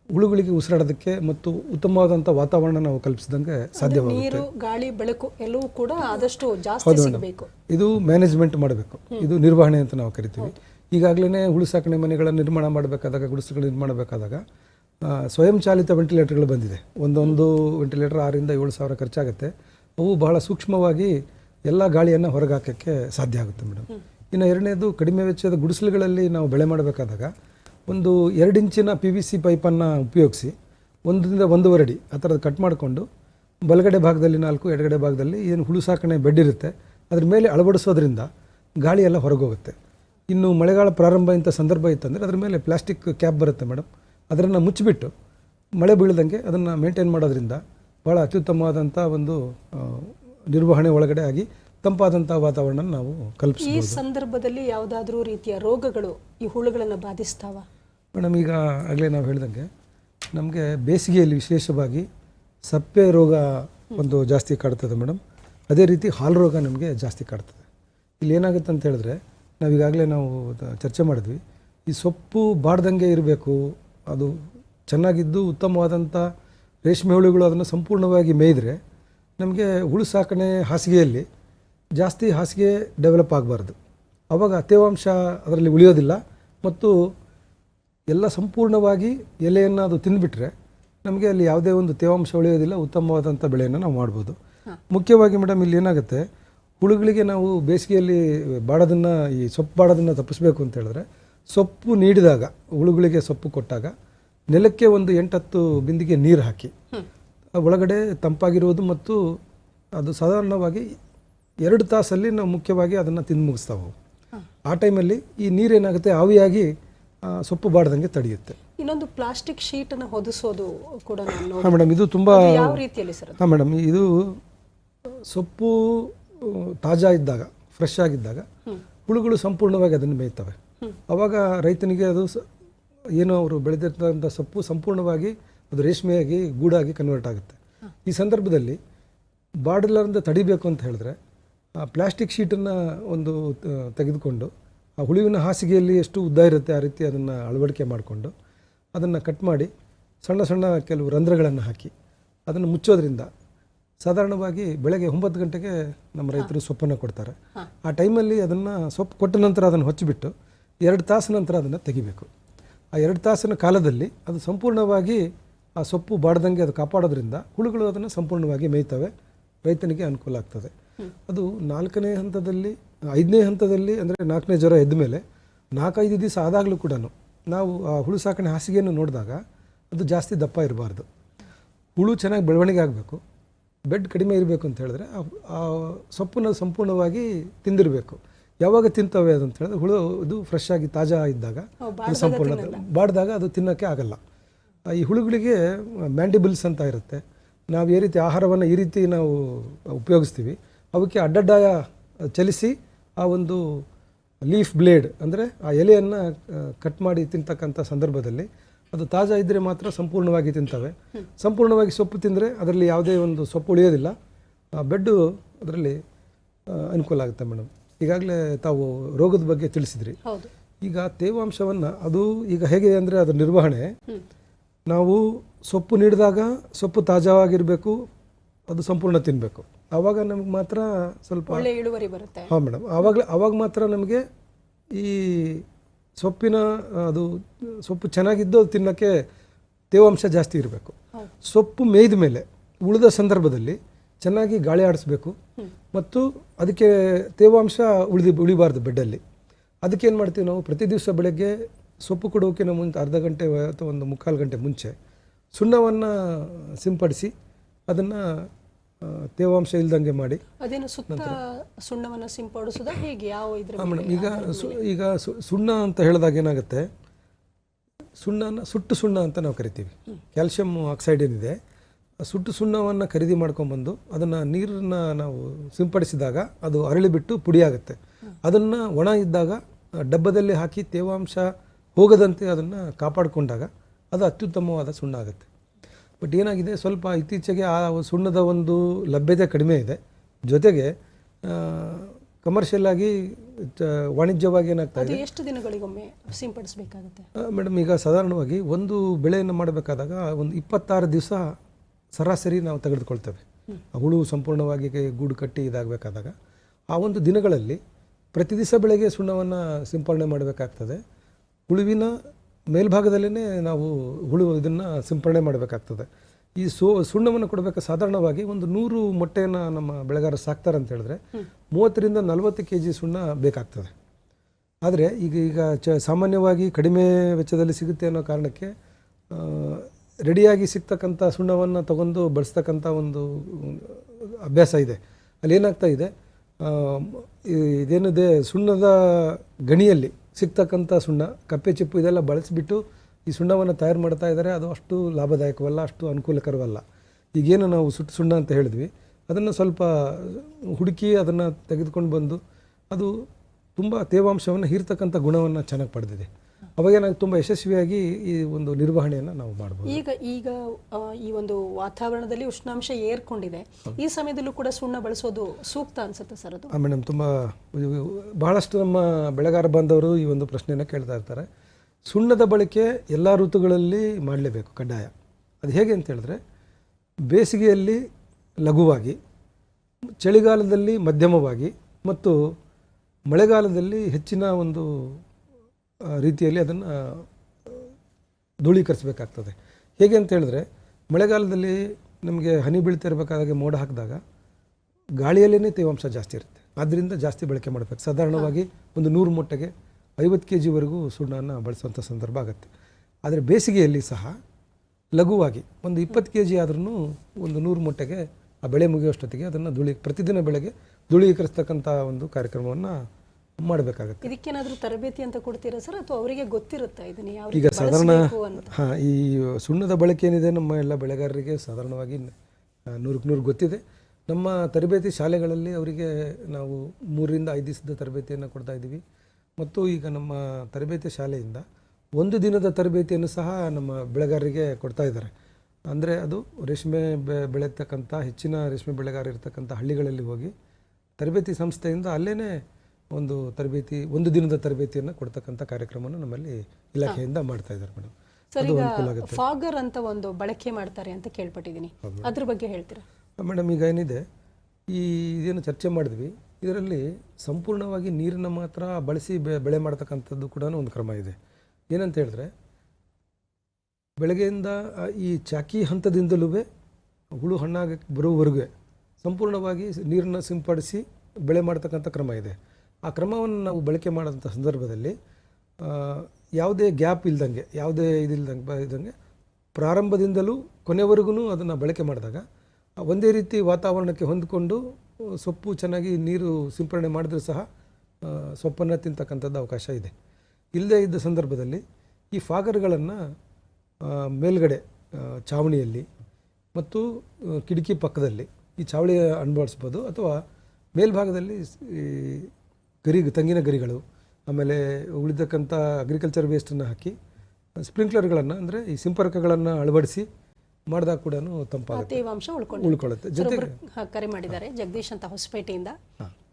ಹುಳುಗಳಿಗೆ ಉಸಿರಾಡೋದಕ್ಕೆ ಮತ್ತು ಉತ್ತಮವಾದಂಥ ವಾತಾವರಣ ನಾವು ಕಲ್ಪಿಸಿದಂಗೆ ಸಾಧ್ಯವಾಗುತ್ತೆ. ನೀರು ಗಾಳಿ ಬೆಳಕು ಎಲ್ಲವೂ ಕೂಡ ಆದಷ್ಟು ಜಾಸ್ತಿ ಸಿಗಬೇಕು. ಇದು ಮ್ಯಾನೇಜ್ಮೆಂಟ್ ಮಾಡಬೇಕು. ಇದು ನಿರ್ವಹಣೆ ಅಂತ ನಾವು ಕರಿತೀವಿ. ಈಗಾಗಲೇ ಹುಳು ಸಾಕಣೆ ಮನೆಗಳ ನಿರ್ಮಾಣ ಮಾಡಬೇಕಾದಾಗ ಗುಡಿಸಲು ನಿರ್ಮಾಣ ಮಾಡಬೇಕಾದಾಗ ಆ, ಸ್ವಯಂ ಚಾಲಿತ ವೆಂಟಿಲೇಟರ್ಗಳು ಬಂದಿದೆ. ಒಂದೊಂದು ವೆಂಟಿಲೇಟರ್ ಆರರಿಂದ ಏಳು ಸಾವಿರ ಖರ್ಚಾಗುತ್ತೆ. ಅವು ಬಹಳ ಸೂಕ್ಷ್ಮವಾಗಿ ಎಲ್ಲ ಗಾಳಿಯನ್ನು ಹೊರಗಾಕೋಕ್ಕೆ ಸಾಧ್ಯ ಆಗುತ್ತೆ ಮೇಡಮ್. ಇನ್ನು ಎರಡನೇದು ಕಡಿಮೆ ವೆಚ್ಚದ ಗುಡಿಸಲುಗಳಲ್ಲಿ ನಾವು ಬೆಳೆ ಮಾಡಬೇಕಾದಾಗ ಒಂದು ಎರಡು ಇಂಚಿನ ಪಿ ವಿ ಸಿ ಪೈಪನ್ನು ಉಪಯೋಗಿಸಿ ಒಂದರಿಂದ ಒಂದೂವರೆ ಅಡಿ ಆ ಥರದ್ದು ಕಟ್ ಮಾಡಿಕೊಂಡು ಬಲಗಡೆ ಭಾಗದಲ್ಲಿ ನಾಲ್ಕು ಎಡಗಡೆ ಭಾಗದಲ್ಲಿ ಏನು ಹುಳು ಸಾಕಣೆ ಬೆಡ್ ಇರುತ್ತೆ ಅದ್ರ ಮೇಲೆ ಅಳವಡಿಸೋದ್ರಿಂದ ಗಾಳಿ ಎಲ್ಲ ಹೊರಗೋಗುತ್ತೆ. ಇನ್ನು ಮಳೆಗಾಲ ಪ್ರಾರಂಭ ಇಂಥ ಸಂದರ್ಭ ಇತ್ತಂದರೆ ಅದ್ರ ಮೇಲೆ ಪ್ಲಾಸ್ಟಿಕ್ ಕ್ಯಾಪ್ ಬರುತ್ತೆ ಮೇಡಮ್. ಅದನ್ನು ಮುಚ್ಚಿಬಿಟ್ಟು ಮಳೆ ಬೀಳದಂಗೆ ಅದನ್ನು ಮೇಂಟೈನ್ ಮಾಡೋದ್ರಿಂದ ಭಾಳ ಅತ್ಯುತ್ತಮವಾದಂಥ ಒಂದು ನಿರ್ವಹಣೆ ಒಳಗಡೆ ಆಗಿ ತಂಪಾದಂಥ ವಾತಾವರಣ ನಾವು ಈ ಸಂದರ್ಭದಲ್ಲಿ ಯಾವುದಾದ್ರೂ ರೀತಿಯ ರೋಗಗಳು ಈ ಹುಳುಗಳನ್ನು ಬಾಧಿಸ್ತಾವ? ಮೇಡಮ್ ಈಗ ಆಗಲೇ ನಾವು ಹೇಳ್ದಂಗೆ ನಮಗೆ ಬೇಸಿಗೆಯಲ್ಲಿ ವಿಶೇಷವಾಗಿ ಸಪ್ಪೆ ರೋಗ ಒಂದು ಜಾಸ್ತಿ ಕಾಡ್ತದೆ ಮೇಡಮ್ ಅದೇ ರೀತಿ ಹಾಲು ರೋಗ ನಮಗೆ ಜಾಸ್ತಿ ಕಾಡ್ತದೆ. ಇಲ್ಲಿ ಏನಾಗುತ್ತೆ ಅಂತ ಹೇಳಿದ್ರೆ ನಾವು ಈಗಾಗಲೇ ನಾವು ಚರ್ಚೆ ಮಾಡಿದ್ವಿ ಈ ಸೊಪ್ಪು ಬಾಡ್ದಂಗೆ ಇರಬೇಕು ಅದು ಚೆನ್ನಾಗಿದ್ದು ಉತ್ತಮವಾದಂಥ ರೇಷ್ಮೆ ಹುಳುಗಳು ಅದನ್ನು ಸಂಪೂರ್ಣವಾಗಿ ಮೇಯ್ದರೆ ನಮಗೆ ಹುಳು ಸಾಕಣೆ ಹಾಸಿಗೆಯಲ್ಲಿ ಜಾಸ್ತಿ ಹಾಸಿಗೆ ಡೆವಲಪ್ ಆಗಬಾರ್ದು. ಆವಾಗ ತೇವಾಂಶ ಅದರಲ್ಲಿ ಉಳಿಯೋದಿಲ್ಲ ಮತ್ತು ಎಲ್ಲ ಸಂಪೂರ್ಣವಾಗಿ ಎಲೆಯನ್ನು ಅದು ತಿಂದುಬಿಟ್ರೆ ನಮಗೆ ಅಲ್ಲಿ ಯಾವುದೇ ಒಂದು ತೇವಾಂಶ ಉಳಿಯೋದಿಲ್ಲ ಉತ್ತಮವಾದಂಥ ಬೆಳೆಯನ್ನು ನಾವು ಮಾಡ್ಬೋದು. ಮುಖ್ಯವಾಗಿ ಮೇಡಮ್ ಇಲ್ಲಿ ಏನಾಗುತ್ತೆ ಹುಳುಗಳಿಗೆ ನಾವು ಬೇಸಿಗೆಯಲ್ಲಿ ಬಾಡೋದನ್ನು ಈ ಸೊಪ್ಪು ಬಾಡೋದನ್ನು ತಪ್ಪಿಸ್ಬೇಕು ಅಂತ ಹೇಳಿದ್ರೆ ಸೊಪ್ಪು ನೀಡಿದಾಗ ಹುಳುಗಳಿಗೆ ಸೊಪ್ಪು ಕೊಟ್ಟಾಗ ನೆಲಕ್ಕೆ ಒಂದು ಎಂಟತ್ತು ಬಿಂದಿಗೆ ನೀರು ಹಾಕಿ ಒಳಗಡೆ ತಂಪಾಗಿರುವುದು ಮತ್ತು ಅದು ಸಾಧಾರಣವಾಗಿ ಎರಡು ತಾಸಲ್ಲಿ ನಾವು ಮುಖ್ಯವಾಗಿ ಅದನ್ನು ತಿಂದು ಮುಗಿಸ್ತಾ ಹೋಗು. ಆ ಟೈಮಲ್ಲಿ ಈ ನೀರೇನಾಗುತ್ತೆ ಆವಿಯಾಗಿ ಸೊಪ್ಪು ಬಾಡ್ದಂಗೆ ತಡೆಯುತ್ತೆ. ಇನ್ನೊಂದು ಪ್ಲಾಸ್ಟಿಕ್ ಶೀಟನ್ನು ಹೊದಿಸೋದು ಕೂಡ ಹಾಂ ಮೇಡಮ್ ಇದು ತುಂಬ ಯಾವ ರೀತಿಯಲ್ಲಿ ಸರ್? ಹಾಂ ಮೇಡಮ್ ಇದು ಸೊಪ್ಪು ತಾಜಾ ಇದ್ದಾಗ ಫ್ರೆಶ್ ಆಗಿದ್ದಾಗ ಹುಳುಗಳು ಸಂಪೂರ್ಣವಾಗಿ ಅದನ್ನು ಮೇಯ್ತವೆ. ಆವಾಗ ರೈತನಿಗೆ ಅದು ಸ- ಏನು ಅವರು ಬೆಳೆದಿರ್ತಕ್ಕಂಥ ಸೊಪ್ಪು ಸಂಪೂರ್ಣವಾಗಿ ಅದು ರೇಷ್ಮೆಯಾಗಿ ಗೂಡಾಗಿ ಕನ್ವರ್ಟ್ ಆಗುತ್ತೆ. ಈ ಸಂದರ್ಭದಲ್ಲಿ ಬಾಡಲರಿಂದ ತಡಿಬೇಕು ಅಂತ ಹೇಳಿದ್ರೆ ಆ ಪ್ಲಾಸ್ಟಿಕ್ ಶೀಟನ್ನು ಒಂದು ತೆಗೆದುಕೊಂಡು ಆ ಹುಳುವಿನ ಹಾಸಿಗೆಯಲ್ಲಿ ಎಷ್ಟು ಉದ್ದ ಇರುತ್ತೆ ಆ ರೀತಿ ಅದನ್ನು ಅಳವಡಿಕೆ ಮಾಡಿಕೊಂಡು ಅದನ್ನು ಕಟ್ ಮಾಡಿ ಸಣ್ಣ ಸಣ್ಣ ಕೆಲವು ರಂಧ್ರಗಳನ್ನು ಹಾಕಿ ಅದನ್ನು ಮುಚ್ಚೋದ್ರಿಂದ ಸಾಧಾರಣವಾಗಿ ಬೆಳಗ್ಗೆ ಒಂಬತ್ತು ಗಂಟೆಗೆ ನಮ್ಮ ರೈತರು ಸೊಪ್ಪನ್ನು ಕೊಡ್ತಾರೆ. ಆ ಟೈಮಲ್ಲಿ ಅದನ್ನು ಸೊಪ್ಪು ಕೊಟ್ಟ ನಂತರ ಅದನ್ನು ಹೊಚ್ಚಿಬಿಟ್ಟು ಎರಡು ತಾಸು ನಂತರ ಅದನ್ನು ತೆಗಿಬೇಕು. ಆ ಎರಡು ತಾಸಿನ ಕಾಲದಲ್ಲಿ ಅದು ಸಂಪೂರ್ಣವಾಗಿ ಆ ಸೊಪ್ಪು ಬಾಡ್ದಂಗೆ ಅದು ಕಾಪಾಡೋದ್ರಿಂದ ಹುಳುಗಳು ಅದನ್ನು ಸಂಪೂರ್ಣವಾಗಿ ಮೇಯ್ತವೆ, ರೈತನಿಗೆ ಅನುಕೂಲ ಆಗ್ತದೆ. ಅದು ನಾಲ್ಕನೇ ಹಂತದಲ್ಲಿ, ಐದನೇ ಹಂತದಲ್ಲಿ ಅಂದರೆ ನಾಲ್ಕನೇ ಜ್ವರ ಎದ್ದ ಮೇಲೆ ನಾಲ್ಕೈದು ದಿವಸ ಆದಾಗಲೂ ಕೂಡ ನಾವು ಆ ಹುಳು ಸಾಕಣೆ ಹಾಸಿಗೆಯನ್ನು ನೋಡಿದಾಗ ಅದು ಜಾಸ್ತಿ ದಪ್ಪ ಇರಬಾರ್ದು. ಹುಳು ಚೆನ್ನಾಗಿ ಬೆಳವಣಿಗೆ ಆಗಬೇಕು. ಬೆಡ್ ಕಡಿಮೆ ಇರಬೇಕು ಅಂತ ಹೇಳಿದ್ರೆ ಆ- ಸೊಪ್ಪನ್ನು ಸಂಪೂರ್ಣವಾಗಿ ತಿಂದಿರಬೇಕು. ಯಾವಾಗ ತಿಂತವೆ ಅದು ಅಂತ ಹೇಳಿದ್ರೆ ಹುಳು ಇದು ಫ್ರೆಶ್ ಆಗಿ ತಾಜಾ ಇದ್ದಾಗ ಸಂಪೂರ್ಣ ಬಾಡ್ದಾಗ ಅದು ತಿನ್ನೋಕ್ಕೆ ಆಗಲ್ಲ. ಈ ಹುಳುಗಳಿಗೆ ಮ್ಯಾಂಡಿಬಲ್ಸ್ ಅಂತ ಇರುತ್ತೆ. ನಾವು ಈ ರೀತಿ ಆಹಾರವನ್ನು ಈ ರೀತಿ ನಾವು ಉಪಯೋಗಿಸ್ತೀವಿ. ಅವಕ್ಕೆ ಅಡ್ಡಡ್ಡಾಯ ಚಲಿಸಿ ಆ ಒಂದು ಲೀಫ್ ಬ್ಲೇಡ್ ಅಂದರೆ ಆ ಎಲೆಯನ್ನು ಕಟ್ ಮಾಡಿ ತಿಂತಕ್ಕಂಥ ಸಂದರ್ಭದಲ್ಲಿ ಅದು ತಾಜಾ ಇದ್ದರೆ ಮಾತ್ರ ಸಂಪೂರ್ಣವಾಗಿ ತಿಂತವೆ. ಸಂಪೂರ್ಣವಾಗಿ ಸೊಪ್ಪು ತಿಂದರೆ ಅದರಲ್ಲಿ ಯಾವುದೇ ಒಂದು ಸೊಪ್ಪು ಉಳಿಯೋದಿಲ್ಲ. ಆ ಬೆಡ್ಡು ಅದರಲ್ಲಿ ಅನುಕೂಲ ಆಗುತ್ತೆ ಮೇಡಮ್. ಈಗಾಗಲೇ ತಾವು ರೋಗದ ಬಗ್ಗೆ ತಿಳಿಸಿದ್ರಿ. ಈಗ ತೇವಾಂಶವನ್ನು ಅದು ಈಗ ಹೇಗಿದೆ ಅಂದರೆ ಅದರ ನಿರ್ವಹಣೆ. ನಾವು ಸೊಪ್ಪು ನೀಡಿದಾಗ ಸೊಪ್ಪು ತಾಜಾವಾಗಿರಬೇಕು ಅದು ಸಂಪೂರ್ಣ ತಿನ್ನಬೇಕು ಆವಾಗ ನಮಗೆ ಮಾತ್ರ ಸ್ವಲ್ಪ ಒಳ್ಳೆ ಇಳುವರಿ ಬರುತ್ತೆ. ಹಾಂ ಮೇಡಮ್ ಆವಾಗಲೇ ಆವಾಗ ಮಾತ್ರ ನಮಗೆ ಈ ಸೊಪ್ಪಿನ ಅದು ಸೊಪ್ಪು ಚೆನ್ನಾಗಿದ್ದು ಅದು ತಿನ್ನೋಕ್ಕೆ ತೇವಾಂಶ ಜಾಸ್ತಿ ಇರಬೇಕು. ಸೊಪ್ಪು ಮೇಯ್ದ ಮೇಲೆ ಉಳಿದ ಸಂದರ್ಭದಲ್ಲಿ ಚೆನ್ನಾಗಿ ಗಾಳಿ ಆಡಿಸ್ಬೇಕು. ಮತ್ತು ಅದಕ್ಕೆ ತೇವಾಂಶ ಉಳಿದು ಉಳಿಬಾರ್ದು ಬೆಡ್ಡಲ್ಲಿ. ಅದಕ್ಕೆ ಏನು ಮಾಡ್ತೀವಿ ನಾವು ಪ್ರತಿ ದಿವಸ ಬೆಳಗ್ಗೆ ಸೊಪ್ಪು ಕೊಡೋಕ್ಕಿಂತ ಮುಂಚೆ ಅರ್ಧ ಗಂಟೆ ಅಥವಾ ಒಂದು ಮುಕ್ಕಾಲು ಗಂಟೆ ಮುಂಚೆ ಸುಣ್ಣವನ್ನು ಸಿಂಪಡಿಸಿ ಅದನ್ನು ತೇವಾಂಶ ಇಲ್ದಂಗೆ ಮಾಡಿ ಅದೇನು ಸುತ್ತ ಸುಣ್ಣವನ್ನು ಸಿಂಪಡಿಸೋದ? ಹೇಗೆ? ಯಾವ ಇದ್ರ ಈಗ ಸು ಈಗ ಸು- ಸುಣ್ಣ ಅಂತ ಹೇಳಿದಾಗ ಏನಾಗುತ್ತೆ? ಸುಣ್ಣನ ಸುಟ್ಟು ಸುಣ್ಣ ಅಂತ ನಾವು ಕರಿತೀವಿ. ಕ್ಯಾಲ್ಶಿಯಂ ಆಕ್ಸೈಡ್ ಏನಿದೆ ಸುಟ್ಟು ಸುಣ್ಣವನ್ನು ಖರೀದಿ ಮಾಡ್ಕೊಂಡ್ಬಂದು ಅದನ್ನು ನೀರನ್ನ ನಾವು ಸಿಂಪಡಿಸಿದಾಗ ಅದು ಅರಳಿಬಿಟ್ಟು ಪುಡಿಯಾಗುತ್ತೆ ಅದನ್ನು ಒಣ ಇದ್ದಾಗ ಡಬ್ಬದಲ್ಲಿ ಹಾಕಿ ತೇವಾಂಶ ಹೋಗದಂತೆ ಅದನ್ನು ಕಾಪಾಡಿಕೊಂಡಾಗ ಅದು ಅತ್ಯುತ್ತಮವಾದ ಸುಣ್ಣ ಆಗುತ್ತೆ ಬಟ್ ಏನಾಗಿದೆ ಸ್ವಲ್ಪ ಇತ್ತೀಚೆಗೆ ಆ ಸುಣ್ಣದ ಒಂದು ಲಭ್ಯತೆ ಕಡಿಮೆ ಇದೆ. ಜೊತೆಗೆ ಕಮರ್ಷಿಯಲ್ ಆಗಿ ಚ- ವಾಣಿಜ್ಯವಾಗಿ ಏನಾಗ್ತಾ ಇದೆ? ಎಷ್ಟು ದಿನಗಳಿಗೊಮ್ಮೆ ಸಿಂಪಡಿಸಬೇಕಾಗುತ್ತೆ? ಮೇಡಮ್ ಈಗ ಸಾಧಾರಣವಾಗಿ ಒಂದು ಬೆಳೆಯನ್ನು ಮಾಡಬೇಕಾದಾಗ ಒಂದು ಇಪ್ಪತ್ತಾರು ದಿವಸ ಸರಾಸರಿ ನಾವು ತೆಗೆದುಕೊಳ್ತೇವೆ. ಹುಳು ಸಂಪೂರ್ಣವಾಗಿ ಗೂಡು ಕಟ್ಟಿ ಇದಾಗಬೇಕಾದಾಗ ಆ ಒಂದು ದಿನಗಳಲ್ಲಿ ಪ್ರತಿ ದಿವಸ ಬೆಳಗ್ಗೆ ಸುಣ್ಣವನ್ನು ಸಿಂಪರಣೆ ಮಾಡಬೇಕಾಗ್ತದೆ. ಹುಳುವಿನ ಮೇಲ್ಭಾಗದಲ್ಲೇ ನಾವು ಹುಳು ಇದನ್ನು ಸಿಂಪರಣೆ ಮಾಡಬೇಕಾಗ್ತದೆ. ಈ ಸೋ ಸುಣ್ಣವನ್ನು ಕೊಡಬೇಕು ಸಾಧಾರಣವಾಗಿ ಒಂದು ನೂರು ಮೊಟ್ಟೆಯನ್ನು ನಮ್ಮ ಬೆಳೆಗಾರ ಸಾಕ್ತಾರೆ ಅಂತ ಹೇಳಿದ್ರೆ ಮೂವತ್ತರಿಂದ ನಲವತ್ತು ಕೆ ಜಿ ಸುಣ್ಣ ಬೇಕಾಗ್ತದೆ. ಆದರೆ ಈಗ ಈಗ ಚ ಸಾಮಾನ್ಯವಾಗಿ ಕಡಿಮೆ ವೆಚ್ಚದಲ್ಲಿ ಸಿಗುತ್ತೆ ಅನ್ನೋ ಕಾರಣಕ್ಕೆ ರೆಡಿಯಾಗಿ ಸಿಗ್ತಕ್ಕಂಥ ಸುಣ್ಣವನ್ನು ತಗೊಂಡು ಬಳಸ್ತಕ್ಕಂಥ ಒಂದು ಅಭ್ಯಾಸ ಇದೆ. ಅಲ್ಲಿ ಏನಾಗ್ತಾ ಇದೆ ಇದೇನಿದೆ, ಸುಣ್ಣದ ಗಣಿಯಲ್ಲಿ ಸಿಗ್ತಕ್ಕಂಥ ಸುಣ್ಣ, ಕಪ್ಪೆ ಚಿಪ್ಪು ಇದೆಲ್ಲ ಬಳಸಿಬಿಟ್ಟು ಈ ಸುಣ್ಣವನ್ನು ತಯಾರು ಮಾಡ್ತಾ ಇದ್ದಾರೆ. ಅದು ಅಷ್ಟು ಲಾಭದಾಯಕವಲ್ಲ, ಅಷ್ಟು ಅನುಕೂಲಕರವಲ್ಲ. ಈಗೇನು ನಾವು ಸುಟ್ಟು ಸುಣ್ಣ ಅಂತ ಹೇಳಿದ್ವಿ. ಅದನ್ನು ಸ್ವಲ್ಪ ಹುಡುಕಿ ಅದನ್ನು ತೆಗೆದುಕೊಂಡು ಬಂದು ಅದು ತುಂಬ ತೇವಾಂಶವನ್ನು ಹೀರ್ತಕ್ಕಂಥ ಗುಣವನ್ನು ಚೆನ್ನಾಗಿ ಪಡೆದಿದೆ. ಅವಾಗ ನಾವು ತುಂಬ ಯಶಸ್ವಿಯಾಗಿ ಈ ಒಂದು ನಿರ್ವಹಣೆಯನ್ನು ನಾವು ಮಾಡ್ಬೋದು. ಈಗ ಈಗ ಈ ಒಂದು ವಾತಾವರಣದಲ್ಲಿ ಉಷ್ಣಾಂಶ ಏರ್ಕೊಂಡಿದೆ. ಈ ಸಮಯದಲ್ಲೂ ಕೂಡ ಸುಣ್ಣ ಬಳಸೋದು ಸೂಕ್ತ ಅನ್ಸುತ್ತೆ ಸರ್ ಅದು? ಮೇಡಮ್ ತುಂಬ ಬಹಳಷ್ಟು ನಮ್ಮ ಬೆಳೆಗಾರ ಬಾಂಧವರು ಈ ಒಂದು ಪ್ರಶ್ನೆಯನ್ನು ಕೇಳ್ತಾ ಇರ್ತಾರೆ. ಸುಣ್ಣದ ಬಳಕೆ ಎಲ್ಲ ಋತುಗಳಲ್ಲಿ ಮಾಡಲೇಬೇಕು ಕಡ್ಡಾಯ. ಅದು ಹೇಗೆ ಅಂತ ಹೇಳಿದ್ರೆ ಬೇಸಿಗೆಯಲ್ಲಿ ಲಘುವಾಗಿ ಚಳಿಗಾಲದಲ್ಲಿ ಮಧ್ಯಮವಾಗಿ ಮತ್ತು ಮಳೆಗಾಲದಲ್ಲಿ ಹೆಚ್ಚಿನ ಒಂದು ರೀತಿಯಲ್ಲಿ ಅದನ್ನು ಧೂಳೀಕರಿಸಬೇಕಾಗ್ತದೆ. ಹೇಗೆ ಅಂತ ಹೇಳಿದ್ರೆ, ಮಳೆಗಾಲದಲ್ಲಿ ನಮಗೆ ಹನಿ ಬೀಳ್ತಾ ಇರಬೇಕಾದಾಗ ಮೋಡ ಹಾಕಿದಾಗ ಗಾಳಿಯಲ್ಲೇ ತೇವಾಂಶ ಜಾಸ್ತಿ ಇರುತ್ತೆ. ಆದ್ದರಿಂದ ಜಾಸ್ತಿ ಬಳಕೆ ಮಾಡಬೇಕು. ಸಾಧಾರಣವಾಗಿ ಒಂದು ನೂರು ಮೊಟ್ಟೆಗೆ ಐವತ್ತು ಕೆ ಜಿವರೆಗೂ ಸುಣ್ಣವನ್ನು ಬಳಸುವಂಥ ಸಂದರ್ಭ ಆಗುತ್ತೆ. ಆದರೆ ಬೇಸಿಗೆಯಲ್ಲಿ ಸಹ ಲಘುವಾಗಿ ಒಂದು ಇಪ್ಪತ್ತು ಕೆ ಜಿ ಆದ್ರೂ ಒಂದು ನೂರು ಮೊಟ್ಟೆಗೆ ಆ ಬೆಳೆ ಮುಗಿಯೋಷ್ಟೊತ್ತಿಗೆ ಅದನ್ನು ಧೂಳಿ, ಪ್ರತಿದಿನ ಬೆಳೆಗೆ ಧೂಳೀಕರಿಸ್ತಕ್ಕಂಥ ಒಂದು ಕಾರ್ಯಕ್ರಮವನ್ನು ಮಾಡಬೇಕಾಗತ್ತೆ. ಇದಕ್ಕೇನಾದ್ರೂ ತರಬೇತಿ ಅಂತ ಕೊಡ್ತೀರಾ ಸರ್? ಅಥವಾ ಅವರಿಗೆ ಗೊತ್ತಿರುತ್ತಾ ಇದನ್ನ? ಯಾವ ಈಗ ಸಾಧಾರಣ ಹಾಂ ಈ ಸುಣ್ಣದ ಬಳಕೆ ಏನಿದೆ ನಮ್ಮ ಎಲ್ಲ ಬೆಳೆಗಾರರಿಗೆ ಸಾಧಾರಣವಾಗಿ ನೂರಕ್ಕೆ ನೂರು ಗೊತ್ತಿದೆ. ನಮ್ಮ ತರಬೇತಿ ಶಾಲೆಗಳಲ್ಲಿ ಅವರಿಗೆ ನಾವು ಮೂರರಿಂದ ಐದು ದಿವಸದ ತರಬೇತಿಯನ್ನು ಕೊಡ್ತಾ ಇದ್ದೀವಿ. ಮತ್ತು ಈಗ ನಮ್ಮ ತರಬೇತಿ ಶಾಲೆಯಿಂದ ಒಂದು ದಿನದ ತರಬೇತಿಯನ್ನು ಸಹ ನಮ್ಮ ಬೆಳೆಗಾರರಿಗೆ ಕೊಡ್ತಾ ಇದ್ದಾರೆ. ಅಂದರೆ ಅದು ರೇಷ್ಮೆ ಬೆ ಬೆಳೆಯತಕ್ಕಂಥ ಹೆಚ್ಚಿನ ರೇಷ್ಮೆ ಬೆಳೆಗಾರ ಇರತಕ್ಕಂಥ ಹಳ್ಳಿಗಳಲ್ಲಿ ಹೋಗಿ ತರಬೇತಿ ಸಂಸ್ಥೆಯಿಂದ ಅಲ್ಲೇ ಒಂದು ತರಬೇತಿ ಒಂದು ದಿನದ ತರಬೇತಿಯನ್ನು ಕೊಡ್ತಕ್ಕಂಥ ಕಾರ್ಯಕ್ರಮವನ್ನು ನಮ್ಮಲ್ಲಿ ಇಲಾಖೆಯಿಂದ ಮಾಡ್ತಾ ಇದ್ದಾರೆ ಮೇಡಮ್. ಸರ್ ಈಗ ಫಾಗರ್ ಅಂತ ಒಂದು ಬಳಕೆ ಮಾಡ್ತಾರೆ ಅಂತ ಕೇಳ್ಪಟ್ಟಿದ್ದೀನಿ. ಅದ್ರ ಬಗ್ಗೆ ಹೇಳ್ತೀರಾ? ಮೇಡಮ್ ಈಗ ಏನಿದೆ ಈ ಇದೇನು ಚರ್ಚೆ ಮಾಡಿದ್ವಿ ಇದರಲ್ಲಿ ಸಂಪೂರ್ಣವಾಗಿ ನೀರನ್ನು ಮಾತ್ರ ಬಳಸಿ ಬೆಳೆ ಮಾಡ್ತಕ್ಕಂಥದ್ದು ಕೂಡ ಒಂದು ಕ್ರಮ ಇದೆ. ಏನಂತ ಹೇಳಿದ್ರೆ ಬೆಳಗ್ಗೆಯಿಂದ ಈ ಚಾಕಿ ಹಂತದಿಂದಲೂ ಹುಳು ಹಣ್ಣಾಗ ಬರುವವರೆಗೆ ಸಂಪೂರ್ಣವಾಗಿ ನೀರನ್ನು ಸಿಂಪಡಿಸಿ ಬೆಳೆ ಮಾಡ್ತಕ್ಕಂಥ ಕ್ರಮ ಇದೆ. ಆ ಕ್ರಮವನ್ನು ನಾವು ಬಳಕೆ ಮಾಡಿದಂಥ ಸಂದರ್ಭದಲ್ಲಿ ಯಾವುದೇ ಗ್ಯಾಪ್ ಇಲ್ದಂಗೆ, ಯಾವುದೇ ಇದಿಲ್ದಂಗೆ ಇದ್ದಂಗೆ ಪ್ರಾರಂಭದಿಂದಲೂ ಕೊನೆವರೆಗೂ ಅದನ್ನು ಬಳಕೆ ಮಾಡಿದಾಗ, ಒಂದೇ ರೀತಿ ವಾತಾವರಣಕ್ಕೆ ಹೊಂದಿಕೊಂಡು ಸೊಪ್ಪು ಚೆನ್ನಾಗಿ ನೀರು ಸಿಂಪರಣೆ ಮಾಡಿದ್ರೂ ಸಹ ಸೊಪ್ಪನ್ನು ತಿಂತಕ್ಕಂಥದ್ದು ಅವಕಾಶ ಇದೆ. ಇಲ್ಲದೇ ಇದ್ದ ಸಂದರ್ಭದಲ್ಲಿ ಈ ಫಾಗರ್ಗಳನ್ನು ಮೇಲ್ಗಡೆ ಚಾವಣಿಯಲ್ಲಿ ಮತ್ತು ಕಿಟಕಿ ಪಕ್ಕದಲ್ಲಿ ಈ ಚಾವಳಿ ಅನುಭವಿಸ್ಬೋದು ಅಥವಾ ಮೇಲ್ಭಾಗದಲ್ಲಿ ಗರಿ ತಂಗಿನ ಗರಿಗಳು ಆಮೇಲೆ ಉಳಿದಕ್ಕಂಥ ಅಗ್ರಿಕಲ್ಚರ್ ವೇಸ್ಟನ್ನು ಹಾಕಿ ಸ್ಪ್ರಿಂಕ್ಲರ್ಗಳನ್ನು ಅಂದರೆ ಈ ಸಿಂಪರ್ಕಗಳನ್ನು ಅಳವಡಿಸಿ ಮಾಡಿದಾಗ ಕೂಡ ತಂಪಾಗುತ್ತೆ. ತೇವಾಂಶ ಉಳ್ಕೊಂಡು ಉಳ್ಕೊಳ್ಳುತ್ತೆ. ಜೊತೆಗೆ ಕರೆ ಮಾಡಿದ್ದಾರೆ. ಜಗದೀಶ್ ಅಂತ ಹೊಸಪೇಟೆಯಿಂದ.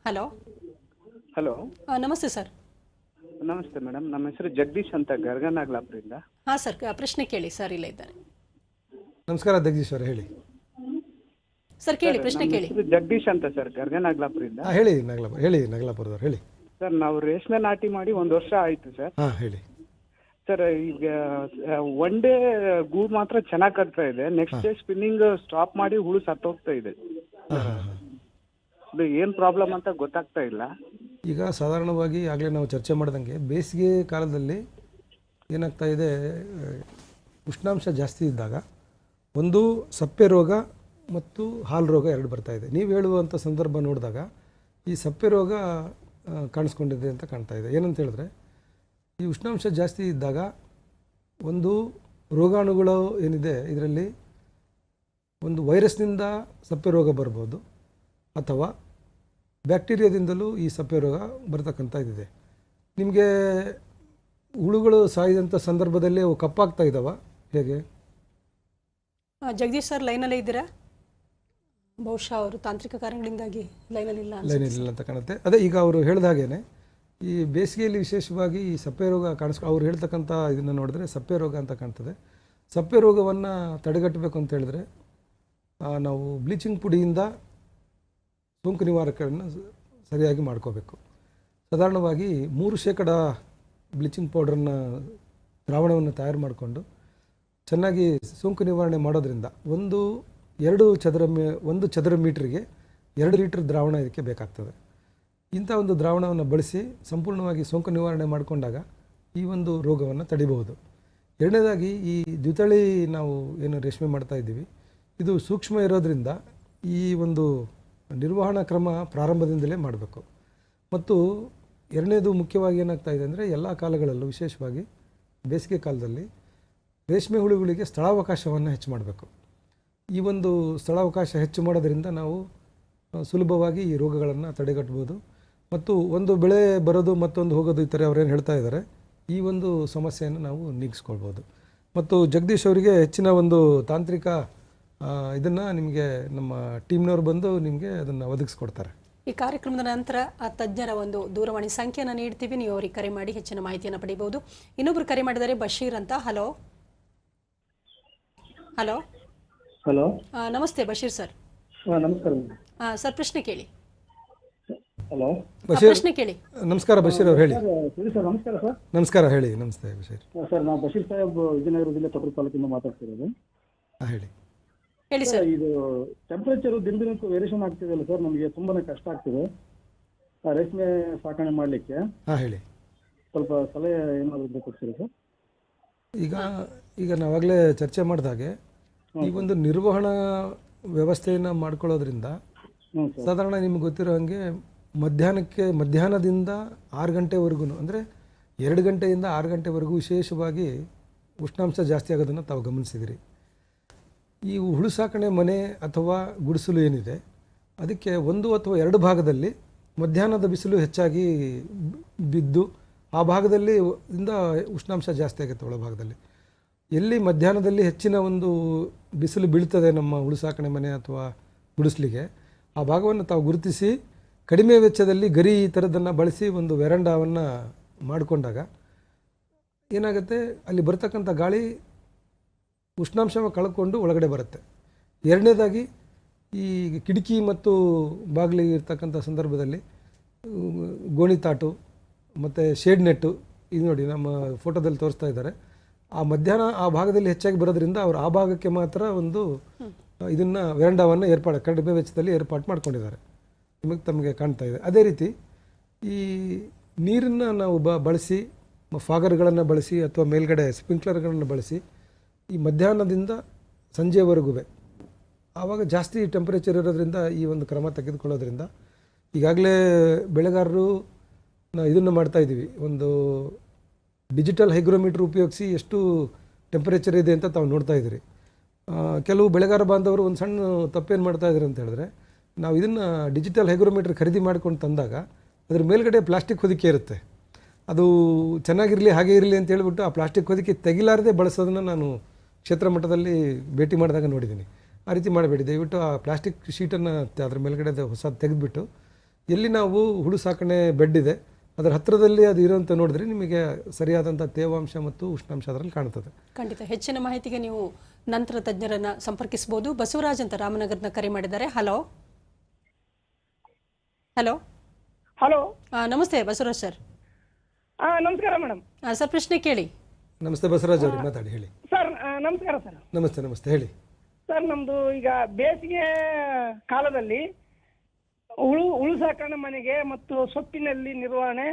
ಹಲೋ. ಹಲೋ. ನಮಸ್ತೆ ಸರ್. ನಮಸ್ತೆ ಮೇಡಮ್. ನಮ್ಮ ಹೆಸರು ಜಗದೀಶ್ ಅಂತ ಗರ್ಗನಾಗ್ಲಾಪುರಿಂದ ಹಾಂ ಸರ್. ಕ- ಪ್ರಶ್ನೆ ಕೇಳಿ ಸರ್ ಇಲ್ಲ ಇದ್ದಾರೆ. ನಮಸ್ಕಾರ ಜಗದೀಶ್ ಅವರೇ ಹೇಳಿ. ಸರ್ ಕೇಳಿ ಪ್ರಶ್ನೆ ಕೇಳಿ. ಜಗದೀಶ್ ಅಂತ ಸರ್ ಗರ್ಗನಾಗ್ಲಾಪುರಿಂದ ಹಾ, ಹೇಳಿ ನಗಲಾಪುರ ಹೇಳಿ ನಗಲಾಪುರದವ್ರು ಹೇಳಿ. ಸರ್ ನಾವು ರೇಷ್ಮೆ ನಾಟಿ ಮಾಡಿ ಒಂದು ವರ್ಷ ಆಯ್ತು ಸರ್ ಹಾಂ ಹೇಳಿ. ಸರ್ ಈಗ ಒನ್ ಡೇ ಗೂ ಮಾತ್ರ ಚೆನ್ನಾಗಿ ಕಟ್ತಾ ಇದೆ. ನೆಕ್ಸ್ಟ್ ಡೇ ಸ್ಪಿನ್ನಿಂಗ್ ಸ್ಟಾಪ್ ಮಾಡಿ ಹುಳು ಸತ್ತೋಗ್ತಾ ಇದೆ. ಹಾಂ ಹಾಂ ಹಾಂ. ಇದು ಏನು ಪ್ರಾಬ್ಲಮ್ ಅಂತ ಗೊತ್ತಾಗ್ತಾ ಇಲ್ಲ. ಈಗ ಸಾಧಾರಣವಾಗಿ ಆಗಲೇ ನಾವು ಚರ್ಚೆ ಮಾಡ್ದಂಗೆ ಬೇಸಿಗೆ ಕಾಲದಲ್ಲಿ ಏನಾಗ್ತಾ ಇದೆ ಆ, ಉಷ್ಣಾಂಶ ಜಾಸ್ತಿ ಇದ್ದಾಗ ಒಂದು ಸಪ್ಪೆ ರೋಗ ಮತ್ತು ಹಾಲು ರೋಗ ಎರಡು ಬರ್ತಾ ಇದೆ. ನೀವು ಹೇಳುವಂಥ ಸಂದರ್ಭ ನೋಡಿದಾಗ ಈ ಸಪ್ಪೆ ರೋಗ ಕಾಣಿಸ್ಕೊಂಡಿದೆ ಅಂತ ಕಾಣ್ತಾ ಇದೆ. ಏನಂತ ಹೇಳಿದ್ರೆ, ಈ ಉಷ್ಣಾಂಶ ಜಾಸ್ತಿ ಇದ್ದಾಗ ಒಂದು ರೋಗಾಣುಗಳು ಏನಿದೆ, ಇದರಲ್ಲಿ ಒಂದು ವೈರಸ್ನಿಂದ ಸಪ್ಪೆ ರೋಗ ಬರ್ಬೋದು ಅಥವಾ ಬ್ಯಾಕ್ಟೀರಿಯಾದಿಂದಲೂ ಈ ಸಪ್ಪೆ ರೋಗ ಬರ್ತಕ್ಕಂಥ ಇದಿದೆ. ನಿಮಗೆ ಹುಳುಗಳು ಸಾಯಿದಂಥ ಸಂದರ್ಭದಲ್ಲಿ ಅವು ಕಪ್ಪಾಗ್ತಾ ಇದ್ದಾವ? ಹೇಗೆ? ಜಗದೀಶ್ ಸರ್ ಲೈನಲ್ಲೇ ಇದ್ದೀರಾ? ಬಹುಶಃ ಅವರು ತಾಂತ್ರಿಕ ಕಾರಣಗಳಿಂದಾಗಿ ಲೈನಲ್ಲಿಲ್ಲ ಲೈನ್ ಇಲ್ಲ ಅಂತ ಕಾಣುತ್ತೆ. ಅದೇ ಈಗ ಅವರು ಹೇಳಿದ ಹಾಗೇನೆ, ಈ ಬೇಸಿಗೆಯಲ್ಲಿ ವಿಶೇಷವಾಗಿ ಈ ಸಪ್ಪೆ ರೋಗ ಕಾಣಿಸ್ಕೊ, ಅವ್ರು ಹೇಳ್ತಕ್ಕಂಥ ಇದನ್ನು ನೋಡಿದ್ರೆ ಸಪ್ಪೆ ರೋಗ ಅಂತ ಕಾಣ್ತದೆ. ಸಪ್ಪೆ ರೋಗವನ್ನು ತಡೆಗಟ್ಟಬೇಕು ಅಂತ ಹೇಳಿದ್ರೆ ನಾವು ಬ್ಲೀಚಿಂಗ್ ಪುಡಿಯಿಂದ ಸೋಂಕು ನಿವಾರಕವನ್ನು ಸರಿಯಾಗಿ ಮಾಡ್ಕೋಬೇಕು. ಸಾಧಾರಣವಾಗಿ ಮೂರು ಶೇಕಡ ಬ್ಲೀಚಿಂಗ್ ಪೌಡ್ರನ್ನು ದ್ರಾವಣವನ್ನು ತಯಾರು ಮಾಡಿಕೊಂಡು ಚೆನ್ನಾಗಿ ಸೋಂಕು ನಿವಾರಣೆ ಮಾಡೋದ್ರಿಂದ ಒಂದು ಎರಡು ಚದರ ಮೀ, ಒಂದು ಚದರ ಮೀಟ್ರಿಗೆ ಎರಡು ಲೀಟ್ರ್ ದ್ರಾವಣ ಇದಕ್ಕೆ ಬೇಕಾಗ್ತದೆ. ಇಂಥ ಒಂದು ದ್ರಾವಣವನ್ನು ಬಳಸಿ ಸಂಪೂರ್ಣವಾಗಿ ಸೋಂಕು ನಿವಾರಣೆ ಮಾಡಿಕೊಂಡಾಗ ಈ ಒಂದು ರೋಗವನ್ನು ತಡಿಬಹುದು. ಎರಡನೇದಾಗಿ ಈ ದ್ವಿತಳಿ ನಾವು ಏನು ರೇಷ್ಮೆ ಮಾಡ್ತಾ ಇದ್ದೀವಿ, ಇದು ಸೂಕ್ಷ್ಮ ಇರೋದರಿಂದ ಈ ಒಂದು ನಿರ್ವಹಣಾ ಕ್ರಮ ಪ್ರಾರಂಭದಿಂದಲೇ ಮಾಡಬೇಕು. ಮತ್ತು ಎರಡನೇದು ಮುಖ್ಯವಾಗಿ ಏನಾಗ್ತಾ ಇದೆ ಅಂದರೆ ಎಲ್ಲ ಕಾಲಗಳಲ್ಲೂ ವಿಶೇಷವಾಗಿ ಬೇಸಿಗೆ ಕಾಲದಲ್ಲಿ ರೇಷ್ಮೆ ಹುಳುಗಳಿಗೆ ಸ್ಥಳಾವಕಾಶವನ್ನು ಹೆಚ್ಚು ಮಾಡಬೇಕು. ಈ ಒಂದು ಸ್ಥಳಾವಕಾಶ ಹೆಚ್ಚು ಮಾಡೋದರಿಂದ ನಾವು ಸುಲಭವಾಗಿ ಈ ರೋಗಗಳನ್ನು ತಡೆಗಟ್ಬೋದು. ಮತ್ತು ಒಂದು ಬೆಳೆ ಬರೋದು ಮತ್ತೊಂದು ಹೋಗೋದು ಈ ಥರ ಅವ್ರೇನು ಹೇಳ್ತಾ ಇದ್ದಾರೆ, ಈ ಒಂದು ಸಮಸ್ಯೆಯನ್ನು ನಾವು ನೀಗಿಸ್ಕೊಳ್ಬೋದು. ಮತ್ತು ಜಗದೀಶ್ ಅವರಿಗೆ ಹೆಚ್ಚಿನ ಒಂದು ತಾಂತ್ರಿಕ ಇದನ್ನು ನಿಮಗೆ ನಮ್ಮ ಟೀಮ್ನವ್ರು ಬಂದು ನಿಮಗೆ ಅದನ್ನು ಒದಗಿಸ್ಕೊಡ್ತಾರೆ. ಈ ಕಾರ್ಯಕ್ರಮದ ನಂತರ ಆ ತಜ್ಞರ ಒಂದು ದೂರವಾಣಿ ಸಂಖ್ಯೆಯನ್ನು ನೀಡ್ತೀವಿ. ನೀವು ಅವರಿಗೆ ಕರೆ ಮಾಡಿ ಹೆಚ್ಚಿನ ಮಾಹಿತಿಯನ್ನು ಪಡೆಯಬಹುದು ಇನ್ನೊಬ್ಬರು ಕರೆ ಮಾಡಿದರೆ ಬಶೀರ್ ಅಂತ. ಹಲೋ. ಹಲೋ. ಹಲೋ. ಆ, ನಮಸ್ತೆ ಬಶೀರ್ ಸರ್. ಹಾಂ ನಮಸ್ಕಾರ ಆ, ಸರ್ ಪ್ರಶ್ನೆ ಕೇಳಿ. ಹಲೋ. ಆ, ಬಶೀರ್ ಪ್ರಶ್ನೆ ಕೇಳಿ. ನಮಸ್ಕಾರ ಬಶೀರ್ ಅವ್ರು ಹೇಳಿ. ಸರ್ ನಮಸ್ಕಾರ ಸರ್. ನಮಸ್ಕಾರ ಹೇಳಿ ನಮಸ್ತೆ ಬಶೀರ್. ಸರ್ ನಾವು ಬಶೀರ್ ಸಾಹೇಬ್ ವಿಜಯನಗರ ಜಿಲ್ಲೆ ತೊಗರಿ ತಾಲೂಕಿಂದ ಮಾತಾಡ್ತಿರೋದು. ಹಾಂ ಹೇಳಿ. ಹೇಳಿ ಸರ್. ಸರ್ ಇದು ಟೆಂಪರೇಚರ್ ದಿನ ದಿನಕ್ಕೂ ವೇರಿಯೇಷನ್ ಆಗ್ತಿದೆಯಲ್ಲ ಸರ್ ನಮಗೆ ತುಂಬಾನೇ ಕಷ್ಟ ಆಗ್ತಿದೆ. ಆ, ರೇಷ್ಮೆ ಸಾಕಣೆ ಮಾಡಲಿಕ್ಕೆ. ಹಾಂ ಹೇಳಿ. ಸ್ವಲ್ಪ ಸಲಹೆ ಏನಾದರೂ ಕೊಡ್ತೀರಾ ಸರ್? ಈಗ ಈಗ ನಾವಾಗಲೇ ಚರ್ಚೆ ಮಾಡಿದಾಗೆ ಈ ಒಂದು ನಿರ್ವಹಣಾ ವ್ಯವಸ್ಥೆಯನ್ನು ಮಾಡ್ಕೊಳ್ಳೋದ್ರಿಂದ ಸಾಧಾರಣ ನಿಮ್ಗೆ ಗೊತ್ತಿರೋ ಹಾಗೆ ಮಧ್ಯಾಹ್ನಕ್ಕೆ ಮಧ್ಯಾಹ್ನದಿಂದ ಆರು ಗಂಟೆವರೆಗೂ ಅಂದರೆ ಎರಡು ಗಂಟೆಯಿಂದ ಆರು ಗಂಟೆವರೆಗೂ ವಿಶೇಷವಾಗಿ ಉಷ್ಣಾಂಶ ಜಾಸ್ತಿ ಆಗೋದನ್ನು ತಾವು ಗಮನಿಸಿದಿರಿ. ಈ ಹುಳು ಸಾಕಣೆ ಮನೆ ಅಥವಾ ಗುಡಿಸಲು ಏನಿದೆ ಅದಕ್ಕೆ ಒಂದು ಅಥವಾ ಎರಡು ಭಾಗದಲ್ಲಿ ಮಧ್ಯಾಹ್ನದ ಬಿಸಿಲು ಹೆಚ್ಚಾಗಿ ಬಿದ್ದು ಆ ಭಾಗದಲ್ಲಿ ಇಂದ ಉಷ್ಣಾಂಶ ಜಾಸ್ತಿ ಆಗುತ್ತೆ ಒಳಭಾಗದಲ್ಲಿ ಎಲ್ಲಿ ಮಧ್ಯಾಹ್ನದಲ್ಲಿ ಹೆಚ್ಚಿನ ಒಂದು ಬಿಸಿಲು ಬೀಳ್ತದೆ ನಮ್ಮ ಹುಳು ಮನೆ ಅಥವಾ ಗುಡಿಸ್ಲಿಗೆ, ಆ ಭಾಗವನ್ನು ತಾವು ಗುರುತಿಸಿ ಕಡಿಮೆ ವೆಚ್ಚದಲ್ಲಿ ಗರಿ ಈ ಥರದನ್ನು ಬಳಸಿ ಒಂದು ವೆರಂಡಾವನ್ನು ಮಾಡಿಕೊಂಡಾಗ ಏನಾಗುತ್ತೆ, ಅಲ್ಲಿ ಬರ್ತಕ್ಕಂಥ ಗಾಳಿ ಉಷ್ಣಾಂಶ ಕಳ್ಕೊಂಡು ಒಳಗಡೆ ಬರುತ್ತೆ. ಎರಡನೇದಾಗಿ ಈ ಕಿಟಕಿ ಮತ್ತು ಬಾಗಿಲಿಗೆ ಇರ್ತಕ್ಕಂಥ ಸಂದರ್ಭದಲ್ಲಿ ಗೋಣಿತಾಟು ಮತ್ತು ಶೇಡ್ ನೆಟ್ಟು, ಇದು ನೋಡಿ ನಮ್ಮ ಫೋಟೋದಲ್ಲಿ ತೋರಿಸ್ತಾ ಇದ್ದಾರೆ. ಆ ಮಧ್ಯಾಹ್ನ ಆ ಭಾಗದಲ್ಲಿ ಹೆಚ್ಚಾಗಿ ಬರೋದ್ರಿಂದ ಅವರು ಆ ಭಾಗಕ್ಕೆ ಮಾತ್ರ ಒಂದು ಇದನ್ನು ವೆರಂಡಾವನ್ನು ಏರ್ಪಾಡು ಕಡಿಮೆ ವೆಚ್ಚದಲ್ಲಿ ಏರ್ಪಾಡು ಮಾಡ್ಕೊಂಡಿದ್ದಾರೆ. ನಿಮಗೆ ತಮಗೆ ಕಾಣ್ತಾ ಇದೆ. ಅದೇ ರೀತಿ ಈ ನೀರನ್ನು ನಾವು ಬ, ಬಳಸಿ ಫಾಗರ್ಗಳನ್ನು ಬಳಸಿ ಅಥವಾ ಮೇಲ್ಗಡೆ ಸ್ಪ್ರಿಂಕ್ಲರ್ಗಳನ್ನು ಬಳಸಿ ಈ ಮಧ್ಯಾಹ್ನದಿಂದ ಸಂಜೆವರೆಗೂ ಆವಾಗ ಜಾಸ್ತಿ ಟೆಂಪರೇಚರ್ ಇರೋದ್ರಿಂದ ಈ ಒಂದು ಕ್ರಮ ತೆಗೆದುಕೊಳ್ಳೋದ್ರಿಂದ ಈಗಾಗಲೇ ಬೆಳೆಗಾರರು ನಾವು ಇದನ್ನು ಮಾಡ್ತಾಯಿದ್ದೀವಿ ಒಂದು ಡಿಜಿಟಲ್ ಹೈಗ್ರೋಮೀಟ್ರ್ ಉಪಯೋಗಿಸಿ ಎಷ್ಟು ಟೆಂಪರೇಚರ್ ಇದೆ ಅಂತ ತಾವು ನೋಡ್ತಾ ಇದ್ದೀರಿ. ಕೆಲವು ಬೆಳೆಗಾರ ಬಾಂಧವರು ಒಂದು ಸಣ್ಣ ತಪ್ಪೇನು ಮಾಡ್ತಾ ಇದ್ದಾರೆ ಅಂತ ಹೇಳಿದ್ರೆ, ನಾವು ಇದನ್ನು ಡಿಜಿಟಲ್ ಹೈಗ್ರೋಮೀಟ್ರ್ ಖರೀದಿ ಮಾಡ್ಕೊಂಡು ತಂದಾಗ ಅದ್ರ ಮೇಲ್ಗಡೆ ಪ್ಲಾಸ್ಟಿಕ್ ಹೊದಿಕೆ ಇರುತ್ತೆ. ಅದು ಚೆನ್ನಾಗಿರಲಿ ಹಾಗೆ ಇರಲಿ ಅಂತ ಹೇಳಿಬಿಟ್ಟು ಆ ಪ್ಲಾಸ್ಟಿಕ್ ಹೊದಿಕೆ ತೆಗಿಲಾರದೆ ಬಳಸೋದನ್ನು ನಾನು ಕ್ಷೇತ್ರ ಮಟ್ಟದಲ್ಲಿ ಭೇಟಿ ಮಾಡಿದಾಗ ನೋಡಿದ್ದೀನಿ. ಆ ರೀತಿ ಮಾಡಬೇಡಿ. ದಯವಿಟ್ಟು ಆ ಪ್ಲಾಸ್ಟಿಕ್ ಶೀಟನ್ನು ಅದ್ರ ಮೇಲ್ಗಡೆ ಹೊಸ ತೆಗೆದುಬಿಟ್ಟು, ಎಲ್ಲಿ ನಾವು ಹುಳು ಸಾಕಣೆ ಬೆಡ್ ಇದೆ ಅದರ ಹತ್ತಿರದಲ್ಲಿ ಅದು ಇರುವಂತ ನೋಡಿದ್ರೆ ನಿಮಗೆ ಸರಿಯಾದಂಥ ತೇವಾಂಶ ಮತ್ತು ಉಷ್ಣಾಂಶ ಅದರಲ್ಲಿ ಕಾಣ್ತದೆ ಖಂಡಿತ. ಹೆಚ್ಚಿನ ಮಾಹಿತಿಗೆ ನೀವು ನಂತರ ತಜ್ಞರನ್ನ ಸಂಪರ್ಕಿಸಬಹುದು. ಬಸವರಾಜ್ ಅಂತ ರಾಮನಗರ್ನ ಕರೆ ಮಾಡಿದ್ದಾರೆ. ಹಲೋ. ಹಲೋ. ಹಲೋ. ಆ, ನಮಸ್ತೆ ಬಸವರಾಜ್ ಸರ್. ನಮಸ್ಕಾರ ಮೇಡಮ್ ಸರ್ ಪ್ರಶ್ನೆ ಕೇಳಿ. ನಮಸ್ತೆ ಬಸವರಾಜ್ ಅವರು ಮಾತಾಡಿ ಹೇಳಿ. ಸರ್ ನಮಸ್ಕಾರ ಸರ್. ನಮಸ್ತೆ ನಮಸ್ತೆ ಹೇಳಿ. ಸರ್ ನಮ್ದು ಈಗ ಬೇಸಿಗೆ ಕಾಲದಲ್ಲಿ ಉಳು ಉಳು ಸಾಕಣೆ ಮನೆಗೆ ಮತ್ತು ಸೊಪ್ಪಿನಲ್ಲಿ ನಿರ್ವಹಣೆ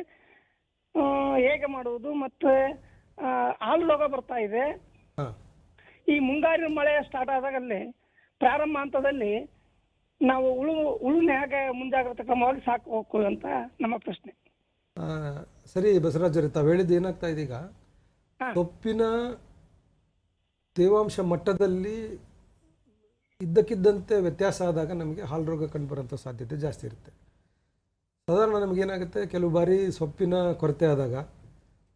ಆ, ಹೇಗೆ ಮಾಡುವುದು ಮತ್ತೆ ಆ, ಹಾಲು ರೋಗ ಬರ್ತಾ ಇದೆ. ಹಾಂ. ಈ ಮುಂಗಾರಿನ ಮಳೆ ಸ್ಟಾರ್ಟ್ ಆದಾಗಲ್ಲಿ ಪ್ರಾರಂಭ ಹಂತದಲ್ಲಿ ನಾವು ಉಳು ಹುಳುನ ಹೇಗೆ ಮುಂಜಾಗ್ರತಾ ಕ್ರಮವಾಗಿ ಸಾಕಬೇಕು ಅಂತ ನಮ್ಮ ಪ್ರಶ್ನೆ. ಆ, ಸರಿ ಬಸವರಾಜ್ ಅವರೇ ತಾವು ಹೇಳಿದ್ದು ಏನಾಗ್ತಾ ಇದೆ ಈಗ? ಹಾ. ಸೊಪ್ಪಿನ ತೇವಾಂಶ ಮಟ್ಟದಲ್ಲಿ ಇದ್ದಕ್ಕಿದ್ದಂತೆ ವ್ಯತ್ಯಾಸ ಆದಾಗ ನಮಗೆ ಹಾಲು ರೋಗ ಕಂಡುಬರೋಂಥ ಸಾಧ್ಯತೆ ಜಾಸ್ತಿ ಇರುತ್ತೆ. ಸಾಧಾರಣ ನಮಗೇನಾಗುತ್ತೆ ಕೆಲವು ಬಾರಿ ಸೊಪ್ಪಿನ ಕೊರತೆ ಆದಾಗ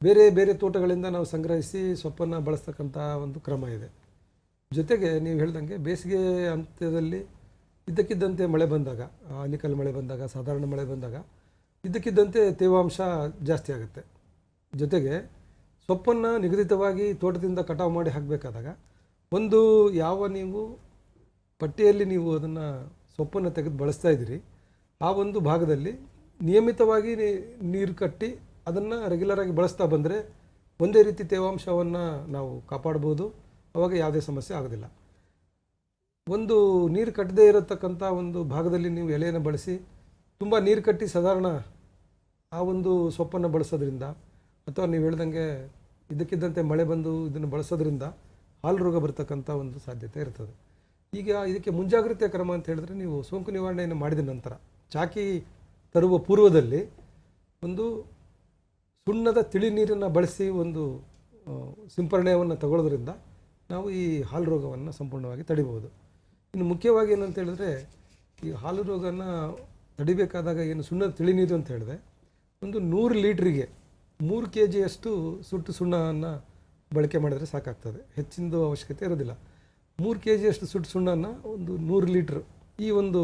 ಬೇರೆ ಬೇರೆ ತೋಟಗಳಿಂದ ನಾವು ಸಂಗ್ರಹಿಸಿ ಸೊಪ್ಪನ್ನು ಬಳಸ್ತಕ್ಕಂಥ ಒಂದು ಕ್ರಮ ಇದೆ. ಜೊತೆಗೆ ನೀವು ಹೇಳ್ದಂಗೆ ಬೇಸಿಗೆ ಅಂತ್ಯದಲ್ಲಿ ಇದ್ದಕ್ಕಿದ್ದಂತೆ ಮಳೆ ಬಂದಾಗ ಆಲಿಕಲ್ ಮಳೆ ಬಂದಾಗ, ಸಾಧಾರಣ ಮಳೆ ಬಂದಾಗ ಇದ್ದಕ್ಕಿದ್ದಂತೆ ತೇವಾಂಶ ಜಾಸ್ತಿ ಆಗುತ್ತೆ. ಜೊತೆಗೆ ಸೊಪ್ಪನ್ನು ನಿಗದಿತವಾಗಿ ತೋಟದಿಂದ ಕಟಾವು ಮಾಡಿ ಹಾಕಬೇಕಾದಾಗ ಒಂದು ಯಾವ ನೀವು ಪಟ್ಟಿಯಲ್ಲಿ ನೀವು ಅದನ್ನು ಸೊಪ್ಪನ್ನು ತೆಗೆದು ಬಳಸ್ತಾ ಇದ್ದೀರಿ. ಆ ಒಂದು ಭಾಗದಲ್ಲಿ ನಿಯಮಿತವಾಗಿ ನೀರು ಕಟ್ಟಿ ಅದನ್ನು ರೆಗ್ಯುಲರಾಗಿ ಬಳಸ್ತಾ ಬಂದರೆ ಒಂದೇ ರೀತಿ ತೇವಾಂಶವನ್ನು ನಾವು ಕಾಪಾಡ್ಬೋದು. ಅವಾಗ ಯಾವುದೇ ಸಮಸ್ಯೆ ಆಗೋದಿಲ್ಲ. ಒಂದು ನೀರು ಕಟ್ಟದೇ ಇರತಕ್ಕಂಥ ಒಂದು ಭಾಗದಲ್ಲಿ ನೀವು ಎಲೆಯನ್ನು ಬಳಸಿ, ತುಂಬ ನೀರು ಕಟ್ಟಿ ಸಾಧಾರಣ ಆ ಒಂದು ಸೊಪ್ಪನ್ನು ಬಳಸೋದ್ರಿಂದ ಅಥವಾ ನೀವು ಹೇಳ್ದಂಗೆ ಇದಕ್ಕಿದ್ದಂತೆ ಮಳೆ ಬಂದು ಇದನ್ನು ಬಳಸೋದ್ರಿಂದ ಹಾಲು ರೋಗ ಬರ್ತಕ್ಕಂಥ ಒಂದು ಸಾಧ್ಯತೆ ಇರ್ತದೆ. ಈಗ ಇದಕ್ಕೆ ಮುಂಜಾಗ್ರತೆ ಕ್ರಮ ಅಂತ ಹೇಳಿದ್ರೆ ನೀವು ಸೋಂಕು ನಿವಾರಣೆಯನ್ನು ಮಾಡಿದ ನಂತರ ಚಾಕಿ ತರುವ ಪೂರ್ವದಲ್ಲಿ ಒಂದು ಸುಣ್ಣದ ತಿಳಿ ನೀರನ್ನು ಬಳಸಿ ಒಂದು ಸಿಂಪರಣೆಯನ್ನು ತಗೊಳ್ಳೋದ್ರಿಂದ ನಾವು ಈ ಹಾಲು ರೋಗವನ್ನು ಸಂಪೂರ್ಣವಾಗಿ ತಡಿಬೋದು ಇನ್ನು ಮುಖ್ಯವಾಗಿ ಏನಂತ ಹೇಳಿದ್ರೆ ಈ ಹಾಲು ರೋಗನ ತಡಿಬೇಕಾದಾಗ ಏನು ಸುಣ್ಣದ ತಿಳಿ ನೀರು ಅಂತ ಹೇಳಿದೆ ಒಂದು ನೂರು ಲೀಟ್ರಿಗೆ ಮೂರು ಕೆ ಜಿಯಷ್ಟು ಸುಟ್ಟು ಸುಣ್ಣವನ್ನು ಬಳಕೆ ಮಾಡಿದರೆ ಸಾಕಾಗ್ತದೆ. ಹೆಚ್ಚಿನದು ಅವಶ್ಯಕತೆ ಇರೋದಿಲ್ಲ. ಮೂರು ಕೆ ಜಿಯಷ್ಟು ಸುಟ್ಟು ಸುಣ್ಣನ ಒಂದು ನೂರು ಲೀಟ್ರ್ ಈ ಒಂದು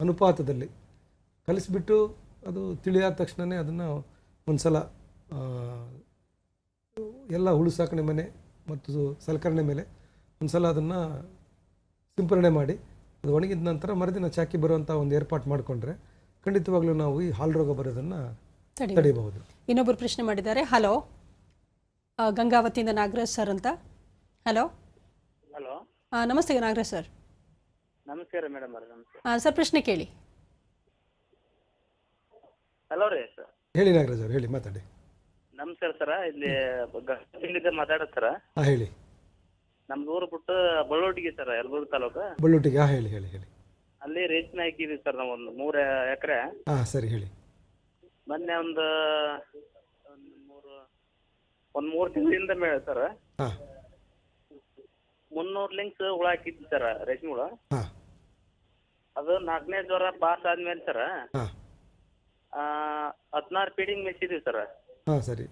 ಅನುಪಾತದಲ್ಲಿ ಕಲಿಸಿಬಿಟ್ಟು ಅದು ತಿಳಿಯಾದ ತಕ್ಷಣವೇ ಅದನ್ನು ಒಂದು ಸಲ ಎಲ್ಲ ಹುಳು ಸಾಕಣೆ ಮನೆ ಮತ್ತು ಸಲಕರಣೆ ಮೇಲೆ ಒಂದು ಸಲ ಅದನ್ನು ಸಿಂಪರಣೆ ಮಾಡಿ ಅದು ಒಣಗಿದ ನಂತರ ಮರುದಿನ ಚಾಕಿ ಬರುವಂಥ ಒಂದು ಏರ್ಪಾಟ್ ಮಾಡಿಕೊಂಡ್ರೆ ಖಂಡಿತವಾಗ್ಲೂ ನಾವು ಈ ಹಾಲು ರೋಗ ಬರೋದನ್ನು ತಡಿ ತಡೆಯಬಹುದು. ಇನ್ನೊಬ್ಬರು ಪ್ರಶ್ನೆ ಮಾಡಿದ್ದಾರೆ. ಹಲೋ ಗಂಗಾವತಿಯಿಂದ ನಾಗರಾಜ್ ಸರ್ ಅಂತ. Hello hello. ನಮಸ್ತೆ ನಾಗರಾಜ್ ಸರ್. ನಮಸ್ಕಾರ ಮೇಡಮ್ ಅವ್ರೆ ನಮಸ್ಕಾರ ಸರ್ ಪ್ರಶ್ನೆ ಕೇಳಿ. ಹಲೋ ರೀ ಸರ್. ಹೇಳಿ ನಾಗರಾಜ್ ಸರ್ ಹೇಳಿ ಮಾತಾಡಿ. ನಮಸ್ಕಾರ ಸರ ಇಲ್ಲಿ ಗಂಗದಿಂದ ಮಾತಾಡೋದು ಸರ. ಹಾಂ ಹೇಳಿ. ನಮ್ದು ಊರು ಬಿಟ್ಟು ಬಳ್ಳೋಟಿಗೆ ಸರ್ ಯಲಬುರ್ಗಿ ತಾಲೂಕು. ಬಳ್ಳೂಟಿಗೆ ಹಾಂ ಹೇಳಿ ಹೇಳಿ ಹೇಳಿ. ಅಲ್ಲಿ ರೇಷ್ಮೆ ಹಾಕಿದ್ವಿ ಸರ್ ನಾವು ಒಂದು ಮೂರು ಎಕರೆ. ಹಾಂ ಸರಿ ಹೇಳಿ. ಮೊನ್ನೆ ಒಂದು ಒಂದು ಮೂರು ಒಂದು ಮೂರು ತಿಂಗಳಿಂದ ಮೇಲೆ ಸರ್. ಹಾಂ. ಮುನ್ನೂರು ಲಿಂಕ್ಸ್ ಹುಳ ಹಾಕಿದ್ವಿ ಸರ್ ರೇಷ್ಮೆ ಹುಳ. ಹಾಂ. ಅದು ನಾಲ್ಕನೇ ಜ್ವರ ಪಾಸ್ ಆದ್ಮೇಲೆ ಸರ್ ಆ ಹದಿನಾರು ಫೀಡಿಂಗ್ ಮೆಚ್ಚಿದ್ವಿ ಸರ್ ಹಾ ಸರಿ.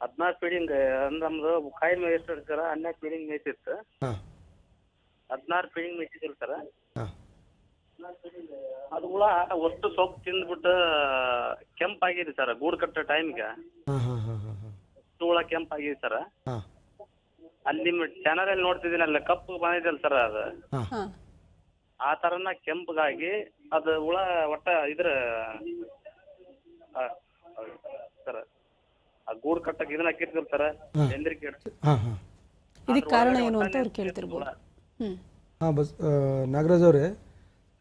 ಹದಿನಾರು ಫೀಡಿಂಗ್ ಅಂದ್ರೆ ನಮ್ದು ಕಾಯಿ ಎಷ್ಟು ಸರ್ ಹನ್ನೆರಡು ಫೀಡಿಂಗ್ ಮೇಯ್ಸಿತ್ತು ಹಾ. ಹದಿನಾರು ಫೀಡಿಂಗ್ ಮೆಚ್ಚಿದ್ರು ಸರ್ ಹಾಂ. ಅದು ಹುಳ ಒಟ್ಟು ಸೊಪ್ಪು ತಿಂದ್ಬಿಟ್ಟು ಕೆಂಪಾಗಿದೆ ಸರ್ ಗೂಡು ಕಟ್ಟೋ ಟೈಮ್ಗೆ ಹಾ ಹಾಂ ಹಾಂ ಹಾಂ ಹಾಂ. ಹುಳ ಕೆಂಪಾಗಿದೆ ಸರ್ ಹಾಂ. ಅಲ್ಲಿ ನಿಮ್ಮ ಚಾನಲಲ್ಲಿ ನೋಡ್ತಿದ್ದೀನಿ ಅಲ್ಲಿ ಕಪ್ಪು ಬಂದಿದ್ದಲ್ಲ ಸರ್ ಅದು. ಹಾಂ. ಹಾಂ. ಆ ತರನ ಕೆಂಪಗಾಗಿ ಅದು ಹುಳ ಒಟ್ಟ ಇದ್ರ ಸರ್ ಆ ಗೂಡ್ ಕಟ್ಟಕ್ಕೆ ಇದನ್ನ ಹಾಕಿರ್ತೀವಿ ಸರ್ ಹಾಂ. ಚಂದ್ರಿಕೆ ಹಾ ಹಾಂ. ಇದಕ್ಕೆ ಕಾರಣ ಏನು ಅಂತ ಅವ್ರು ಕೇಳ್ತಿರ್ಬೋದು. ಹ್ಮ್. ಹಾಂ ಬಸ್ ಆ, ನಾಗರಾಜ್ ಅವರೇ.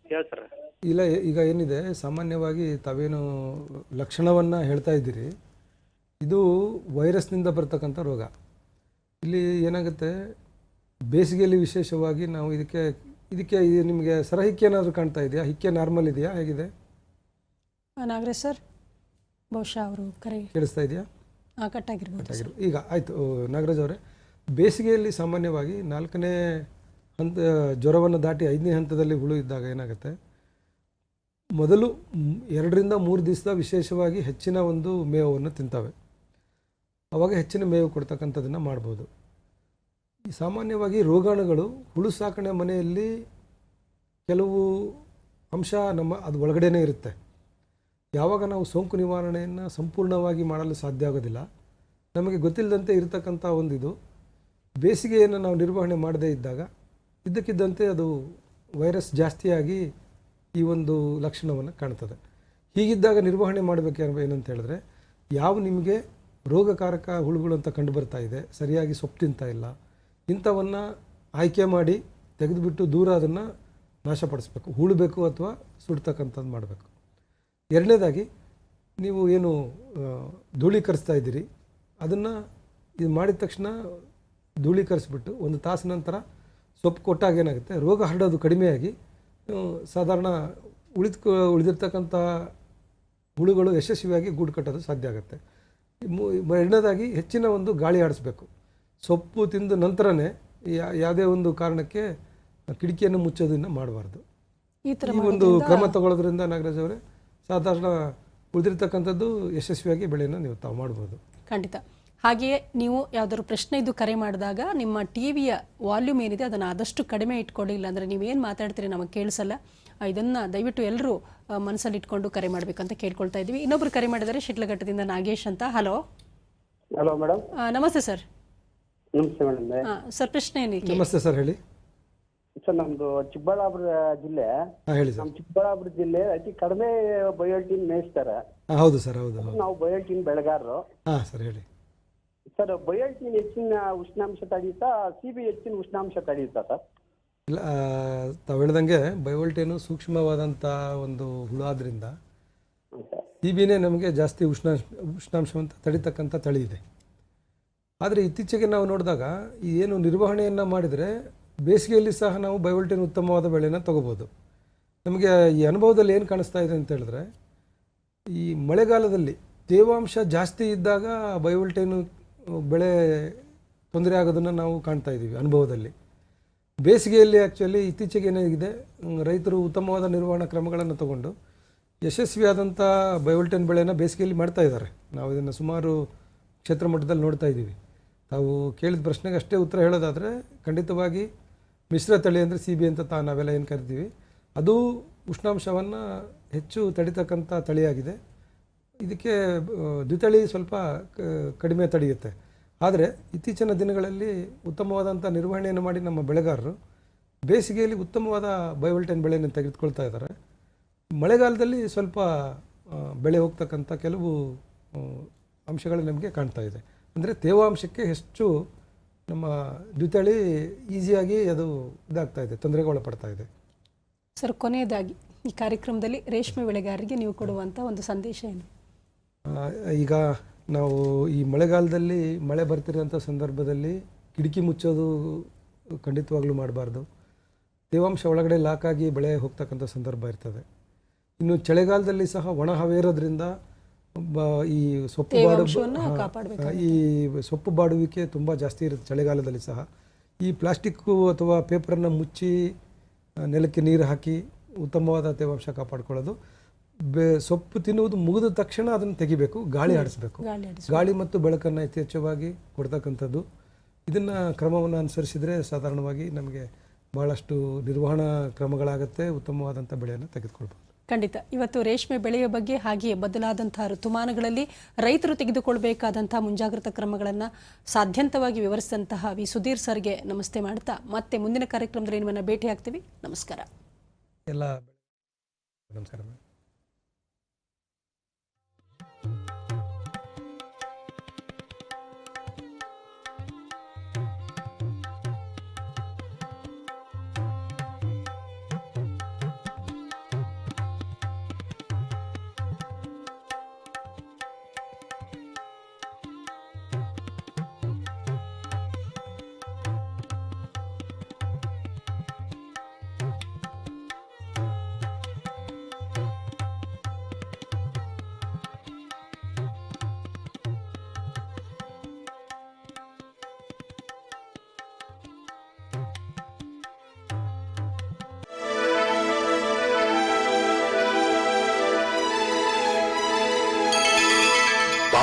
ಹೇಳಿ ಸರ್ ಇಲ್ಲ ಈಗ ಏನಿದೆ ಸಾಮಾನ್ಯವಾಗಿ ತಾವೇನು ಲಕ್ಷಣವನ್ನು ಹೇಳ್ತಾ ಇದ್ದೀರಿ ಇದು ವೈರಸ್ನಿಂದ ಬರ್ತಕ್ಕಂಥ ರೋಗ. ಇಲ್ಲಿ ಏನಾಗುತ್ತೆ? ಬೇಸಿಗೆಯಲ್ಲಿ ವಿಶೇಷವಾಗಿ ನಾವು ಇದಕ್ಕೆ ಇದಕ್ಕೆ ನಿಮಗೆ ನಿಮಗೆ ಸರಹಿಕ್ಕೆ ಏನಾದರೂ ಕಾಣ್ತಾ ಇದೆಯಾ? ಹಿಕ್ಕೆ ನಾರ್ಮಲ್ ಇದೆಯಾ? ಹೇಗಿದೆ? ನಾಗರೇಶ್ ನಾಗರಾಜ್ ಸರ್ ಬಹುಶಃ ಅವರು ಕರೆ ಕೇಳಿಸ್ತಾ ಇದೆಯಾ? ಕಟ್ಟಾಗಿರ್ಬೋದು ಈಗ ಆಯಿತು ನಾಗರಾಜ್ ಅವರೇ ಬೇಸಿಗೆಯಲ್ಲಿ ಸಾಮಾನ್ಯವಾಗಿ ನಾಲ್ಕನೇ ಹಂತ ಜ್ವರವನ್ನು ದಾಟಿ ಐದನೇ ಹಂತದಲ್ಲಿ ಹುಳು ಇದ್ದಾಗ ಏನಾಗುತ್ತೆ? ಮೊದಲು ಎರಡರಿಂದ ಮೂರು ದಿವಸದ ವಿಶೇಷವಾಗಿ ಹೆಚ್ಚಿನ ಒಂದು ಮೇವನ್ನು ತಿಂತವೆ. ಅವಾಗ ಹೆಚ್ಚಿನ ಮೇವು ಕೊಡ್ತಕ್ಕಂಥದ್ದನ್ನು ಮಾಡ್ಬೋದು. ಸಾಮಾನ್ಯವಾಗಿ ರೋಗಾಣುಗಳು ಹುಳು ಸಾಕಣೆ ಮನೆಯಲ್ಲಿ ಕೆಲವು ಅಂಶ ನಮ್ಮ ಅದು ಒಳಗಡೆನೇ ಇರುತ್ತೆ. ಯಾವಾಗ ನಾವು ಸೋಂಕು ನಿವಾರಣೆಯನ್ನು ಸಂಪೂರ್ಣವಾಗಿ ಮಾಡಲು ಸಾಧ್ಯ ಆಗೋದಿಲ್ಲ. ನಮಗೆ ಗೊತ್ತಿಲ್ಲದಂತೆ ಇರತಕ್ಕಂಥ ಒಂದಿದು. ಬೇಸಿಗೆಯನ್ನು ನಾವು ನಿರ್ವಹಣೆ ಮಾಡದೇ ಇದ್ದಾಗ ಇದ್ದಕ್ಕಿದ್ದಂತೆ ಅದು ವೈರಸ್ ಜಾಸ್ತಿಯಾಗಿ ಈ ಒಂದು ಲಕ್ಷಣವನ್ನು ಕಾಣ್ತದೆ. ಹೀಗಿದ್ದಾಗ ನಿರ್ವಹಣೆ ಮಾಡಬೇಕು ಏನಂತ ಹೇಳಿದ್ರೆ, ಯಾವ ನಿಮಗೆ ರೋಗಕಾರಕ ಹುಳುಗಳು ಅಂತ ಕಂಡು ಬರ್ತಾ ಇದೆ. ಸರಿಯಾಗಿ ಸೊಪ್ಪು ತಿಂತಾ ಇಲ್ಲ. ಇಂಥವನ್ನು ಆಯ್ಕೆ ಮಾಡಿ ತೆಗೆದುಬಿಟ್ಟು ದೂರ ಅದನ್ನು ನಾಶಪಡಿಸ್ಬೇಕು. ಹೂಳಬೇಕು ಅಥವಾ ಸುಡ್ತಕ್ಕಂಥದ್ದು ಮಾಡಬೇಕು. ಎರಡನೇದಾಗಿ ನೀವು ಏನು ಧೂಳೀಕರಿಸ್ತಾ ಇದ್ದೀರಿ. ಅದನ್ನು ಇದು ಮಾಡಿದ ತಕ್ಷಣ ಧೂಳೀಕರಿಸ್ಬಿಟ್ಟು ಒಂದು ತಾಸು ನಂತರ ಸೊಪ್ಪು ಕೊಟ್ಟಾಗ ಏನಾಗುತ್ತೆ? ರೋಗ ಹರಡೋದು ಕಡಿಮೆಯಾಗಿ ಸಾಧಾರಣ ಉಳಿದ ಉಳಿದಿರ್ತಕ್ಕಂಥ ಹುಳುಗಳು ಯಶಸ್ವಿಯಾಗಿ ಗೂಡು ಕಟ್ಟೋದು ಸಾಧ್ಯ ಆಗುತ್ತೆ. ಎರಡನೇದಾಗಿ ಹೆಚ್ಚಿನ ಒಂದು ಗಾಳಿ ಆಡಿಸ್ಬೇಕು. ಸೊಪ್ಪು ತಿಂದ ನಂತರನೇ ಯಾ- ಯಾವುದೇ ಒಂದು ಕಾರಣಕ್ಕೆ ಕಿಟಕಿಯನ್ನು ಮುಚ್ಚೋದನ್ನು ಮಾಡಬಾರ್ದು. ಈ ಥರ ಒಂದು ಕ್ರಮ ತಗೊಳ್ಳೋದ್ರಿಂದ ನಾಗರಾಜ್ ಅವರೇ ಸಾಧಾರಣ ಉಳಿದಿರ್ತಕ್ಕಂಥದ್ದು ಯಶಸ್ವಿಯಾಗಿ ಬೆಳೆಯನ್ನು ನೀವು ತಾವು ಮಾಡ್ಬೋದು. ಖಂಡಿತ. ಹಾಗೆಯೇ ನೀವು ಯಾವ್ದಾದ್ರು ಪ್ರಶ್ನೆ ಇದ್ದು ಕರೆ ಮಾಡಿದಾಗ ನಿಮ್ಮ ಟಿವಿಯ ವಾಲ್ಯೂಮ್ ಏನಿದೆ ಅದನ್ನು ಆದಷ್ಟು ಕಡಿಮೆ ಇಟ್ಕೊಳ್ಳಿ ಅಂದರೆ ನೀವೇನು ಮಾತಾಡ್ತೀರಿ ನಮಗೆ ಕೇಳಿಸಲ್ಲ. ಇದನ್ನ ದಯವಿಟ್ಟು ಎಲ್ಲರೂ ಮನಸ್ಸಲ್ಲಿ ಇಟ್ಕೊಂಡು ಕರೆ ಮಾಡಬೇಕಂತ ಕೇಳ್ಕೊಳ್ತಾ ಇದ್ದೀವಿ ಇನ್ನೊಬ್ರು ಕರೆ ಮಾಡಿದರೆ ಶಿಟ್ಲಘಟ್ಟದಿಂದ ನಾಗೇಶ್ ಅಂತ. ಹಲೋ ಹಲೋ ಮೇಡಮ್ ನಮಸ್ತೆ ಸರ್ ನಮಸ್ತೆ ಮೇಡಮ್ ಸರ್ ಪ್ರಶ್ನೆ ಏನಿದೆ ನಮಸ್ತೆ ಸರ್ ಹೇಳಿ. ಸರ್ ನಮ್ದು ಚಿಕ್ಕಬಳ್ಳಾಪುರ ಜಿಲ್ಲೆ. ಹಾಂ ಹೇಳಿ ಸರ್ ನಮ್ಮ ಚಿಕ್ಕಬಳ್ಳಾಪುರ ಜಿಲ್ಲೆ ಅತಿ ಕಡಿಮೆ ಬಯೋಟಿನ್ ಮೇಯಿಸ್ತಾರೆ. ಹಾಂ ಹೌದು ಸರ್ ಹೌದು ಹೌದು. ನಾವು ಬಯೋಟಿನ್ ಬೆಳೆಗಾರರು. ಹಾಂ ಸರ್ ಹೇಳಿ. ಸರ್ ಬಯೋಟಿನ್ ಹೆಚ್ಚಿನ ಉಷ್ಣಾಂಶ ತಡೀತಾ ಸಿ ಬಿ ಹೆಚ್ಚಿನ ಉಷ್ಣಾಂಶ ತಡೀತಾ ಸರ್ ಇಲ್ಲ ತಾವು ಹೇಳ್ದಂಗೆ ಬಯೋಲ್ಟೇನು ಸೂಕ್ಷ್ಮವಾದಂಥ ಒಂದು ಹುಳ ಆದ್ರಿಂದ ಸಿಬಿನೇ ನಮಗೆ ಜಾಸ್ತಿ ಉಷ್ಣಾಂಶ, ಉಷ್ಣಾಂಶವಂತ ತಡಿತಕ್ಕಂಥ ತಳಿ ಇದೆ ಆದರೆ ಇತ್ತೀಚೆಗೆ ನಾವು ನೋಡಿದಾಗ ಏನು ನಿರ್ವಹಣೆಯನ್ನು ಮಾಡಿದರೆ ಬೇಸಿಗೆಯಲ್ಲಿ ಸಹ ನಾವು ಬಯೋಲ್ಟೇನ್ ಉತ್ತಮವಾದ ಬೆಳೆಯನ್ನು ತಗೋಬೋದು. ನಮಗೆ ಈ ಅನುಭವದಲ್ಲಿ ಏನು ಕಾಣಿಸ್ತಾ ಇದೆ ಅಂತ ಹೇಳಿದ್ರೆ, ಈ ಮಳೆಗಾಲದಲ್ಲಿ ತೇವಾಂಶ ಜಾಸ್ತಿ ಇದ್ದಾಗ ಬಯೋಲ್ಟೇನು ಬೆಳೆ ತೊಂದರೆ ಆಗೋದನ್ನು ನಾವು ಕಾಣ್ತಾ ಇದ್ದೀವಿ ಅನುಭವದಲ್ಲಿ. ಬೇಸಿಗೆಯಲ್ಲಿ ಆ್ಯಕ್ಚುಲಿ ಇತ್ತೀಚೆಗೆ ಏನಾಗಿದೆ ರೈತರು ಉತ್ತಮವಾದ ನಿರ್ವಹಣಾ ಕ್ರಮಗಳನ್ನು ತಗೊಂಡು ಯಶಸ್ವಿಯಾದಂಥ ಬಯೋಲ್ಟೆನ್ ಬೆಳೆಯನ್ನು ಬೇಸಿಗೆಯಲ್ಲಿ ಮಾಡ್ತಾ ಇದ್ದಾರೆ. ನಾವು ಇದನ್ನು ಸುಮಾರು ಕ್ಷೇತ್ರ ಮಟ್ಟದಲ್ಲಿ ನೋಡ್ತಾ ಇದ್ದೀವಿ. ತಾವು ಕೇಳಿದ ಪ್ರಶ್ನೆಗೆ ಅಷ್ಟೇ ಉತ್ತರ ಹೇಳೋದಾದರೆ, ಖಂಡಿತವಾಗಿ ಮಿಶ್ರ ತಳಿ ಅಂದರೆ ಸಿ ಬಿ ಅಂತ ತಾ, ನಾವೆಲ್ಲ ಏನು ಕರಿತೀವಿ, ಅದು ಉಷ್ಣಾಂಶವನ್ನು ಹೆಚ್ಚು ತಡಿತಕ್ಕಂಥ ತಳಿಯಾಗಿದೆ. ಇದಕ್ಕೆ, ದ್ವಿತಳಿ ಸ್ವಲ್ಪ ಕಡಿಮೆ ತಡೆಯುತ್ತೆ. ಆದರೆ ಇತ್ತೀಚಿನ ದಿನಗಳಲ್ಲಿ ಉತ್ತಮವಾದಂಥ ನಿರ್ವಹಣೆಯನ್ನು ಮಾಡಿ ನಮ್ಮ ಬೆಳೆಗಾರರು ಬೇಸಿಗೆಯಲ್ಲಿ ಉತ್ತಮವಾದ ಬಯೋಲ್ಟೈನ್ ಬೆಳೆಯನ್ನು ತೆಗೆದುಕೊಳ್ತಾ ಇದ್ದಾರೆ. ಮಳೆಗಾಲದಲ್ಲಿ ಸ್ವಲ್ಪ ಬೆಳೆ ಹೋಗ್ತಕ್ಕಂಥ ಕೆಲವು ಅಂಶಗಳು ನಮಗೆ ಕಾಣ್ತಾ ಇದೆ. ಅಂದರೆ ತೇವಾಂಶಕ್ಕೆ ಹೆಚ್ಚು ನಮ್ಮ ದ್ವಿತಳಿ ಈಸಿಯಾಗಿ ಅದು ಇದಾಗ್ತಾ ಇದೆ ತೊಂದರೆಗೆ ಒಳಪಡ್ತಾ ಇದೆ. ಸರ್ ಕೊನೆಯದಾಗಿ ಈ ಕಾರ್ಯಕ್ರಮದಲ್ಲಿ ರೇಷ್ಮೆ ಬೆಳೆಗಾರರಿಗೆ ನೀವು ಕೊಡುವಂಥ ಒಂದು ಸಂದೇಶ ಏನು? ಈಗ ನಾವು ಈ ಮಳೆಗಾಲದಲ್ಲಿ ಮಳೆ ಬರ್ತಿರೋಂಥ ಸಂದರ್ಭದಲ್ಲಿ ಕಿಟಕಿ ಮುಚ್ಚೋದು ಖಂಡಿತವಾಗ್ಲೂ ಮಾಡಬಾರ್ದು. ತೇವಾಂಶ ಒಳಗಡೆ ಲಾಕಾಗಿ ಬೆಳೆ ಹೋಗ್ತಕ್ಕಂಥ ಸಂದರ್ಭ ಇರ್ತದೆ. ಇನ್ನು ಚಳಿಗಾಲದಲ್ಲಿ ಸಹ ಒಣ ಹವೆ ಇರೋದ್ರಿಂದ ಬ- ಈ ಸೊಪ್ಪು ಬಾಡು ಈ ಸೊಪ್ಪು ಬಾಡುವಿಕೆ ತುಂಬ ಜಾಸ್ತಿ ಇರುತ್ತೆ ಚಳಿಗಾಲದಲ್ಲಿ ಸಹ. ಈ ಪ್ಲಾಸ್ಟಿಕ್ಕು ಅಥವಾ ಪೇಪರನ್ನು ಮುಚ್ಚಿ ನೆಲಕ್ಕೆ ನೀರು ಹಾಕಿ ಉತ್ತಮವಾದ ತೇವಾಂಶ ಕಾಪಾಡ್ಕೊಳ್ಳೋದು. ಬೆ ಸೊಪ್ಪು ತಿನ್ನುವುದು ಮುಗಿದ ತಕ್ಷಣ ಅದನ್ನು ತೆಗಿಬೇಕು ಗಾಳಿ ಆಡಿಸ್ಬೇಕು. ಗಾಳಿ ಮತ್ತು ಬೆಳಕನ್ನು ಯಥೇಚ್ಛವಾಗಿ ಕೊಡ್ತಕ್ಕಂಥದ್ದು. ಇದನ್ನು ಕ್ರಮವನ್ನು ಅನುಸರಿಸಿದರೆ ಸಾಧಾರಣವಾಗಿ ನಮಗೆ ಭಾಳಷ್ಟು ನಿರ್ವಹಣಾ ಕ್ರಮಗಳಾಗುತ್ತೆ ಉತ್ತಮವಾದಂಥ ಬೆಳೆಯನ್ನು ತೆಗೆದುಕೊಳ್ಬೋದು. ಖಂಡಿತ. ಇವತ್ತು ರೇಷ್ಮೆ ಬೆಳೆಯ ಬಗ್ಗೆ ಹಾಗೆಯೇ ಬದಲಾದಂತಹ ಋತುಮಾನಗಳಲ್ಲಿ ರೈತರು ತೆಗೆದುಕೊಳ್ಬೇಕಾದಂತಹ ಮುಂಜಾಗ್ರತಾ ಕ್ರಮಗಳನ್ನು ಸಾಧ್ಯಂತವಾಗಿ ವಿವರಿಸಿದಂತಹ ವಿ. ಸುಧೀರ್ ಸರ್ಗೆ ನಮಸ್ತೆ ಮಾಡ್ತಾ ಮತ್ತೆ ಮುಂದಿನ ಕಾರ್ಯಕ್ರಮದಲ್ಲಿ ನಿಮ್ಮನ್ನು ಭೇಟಿ ಆಗ್ತೀವಿ ನಮಸ್ಕಾರ. ಎಲ್ಲ ನಮಸ್ಕಾರ.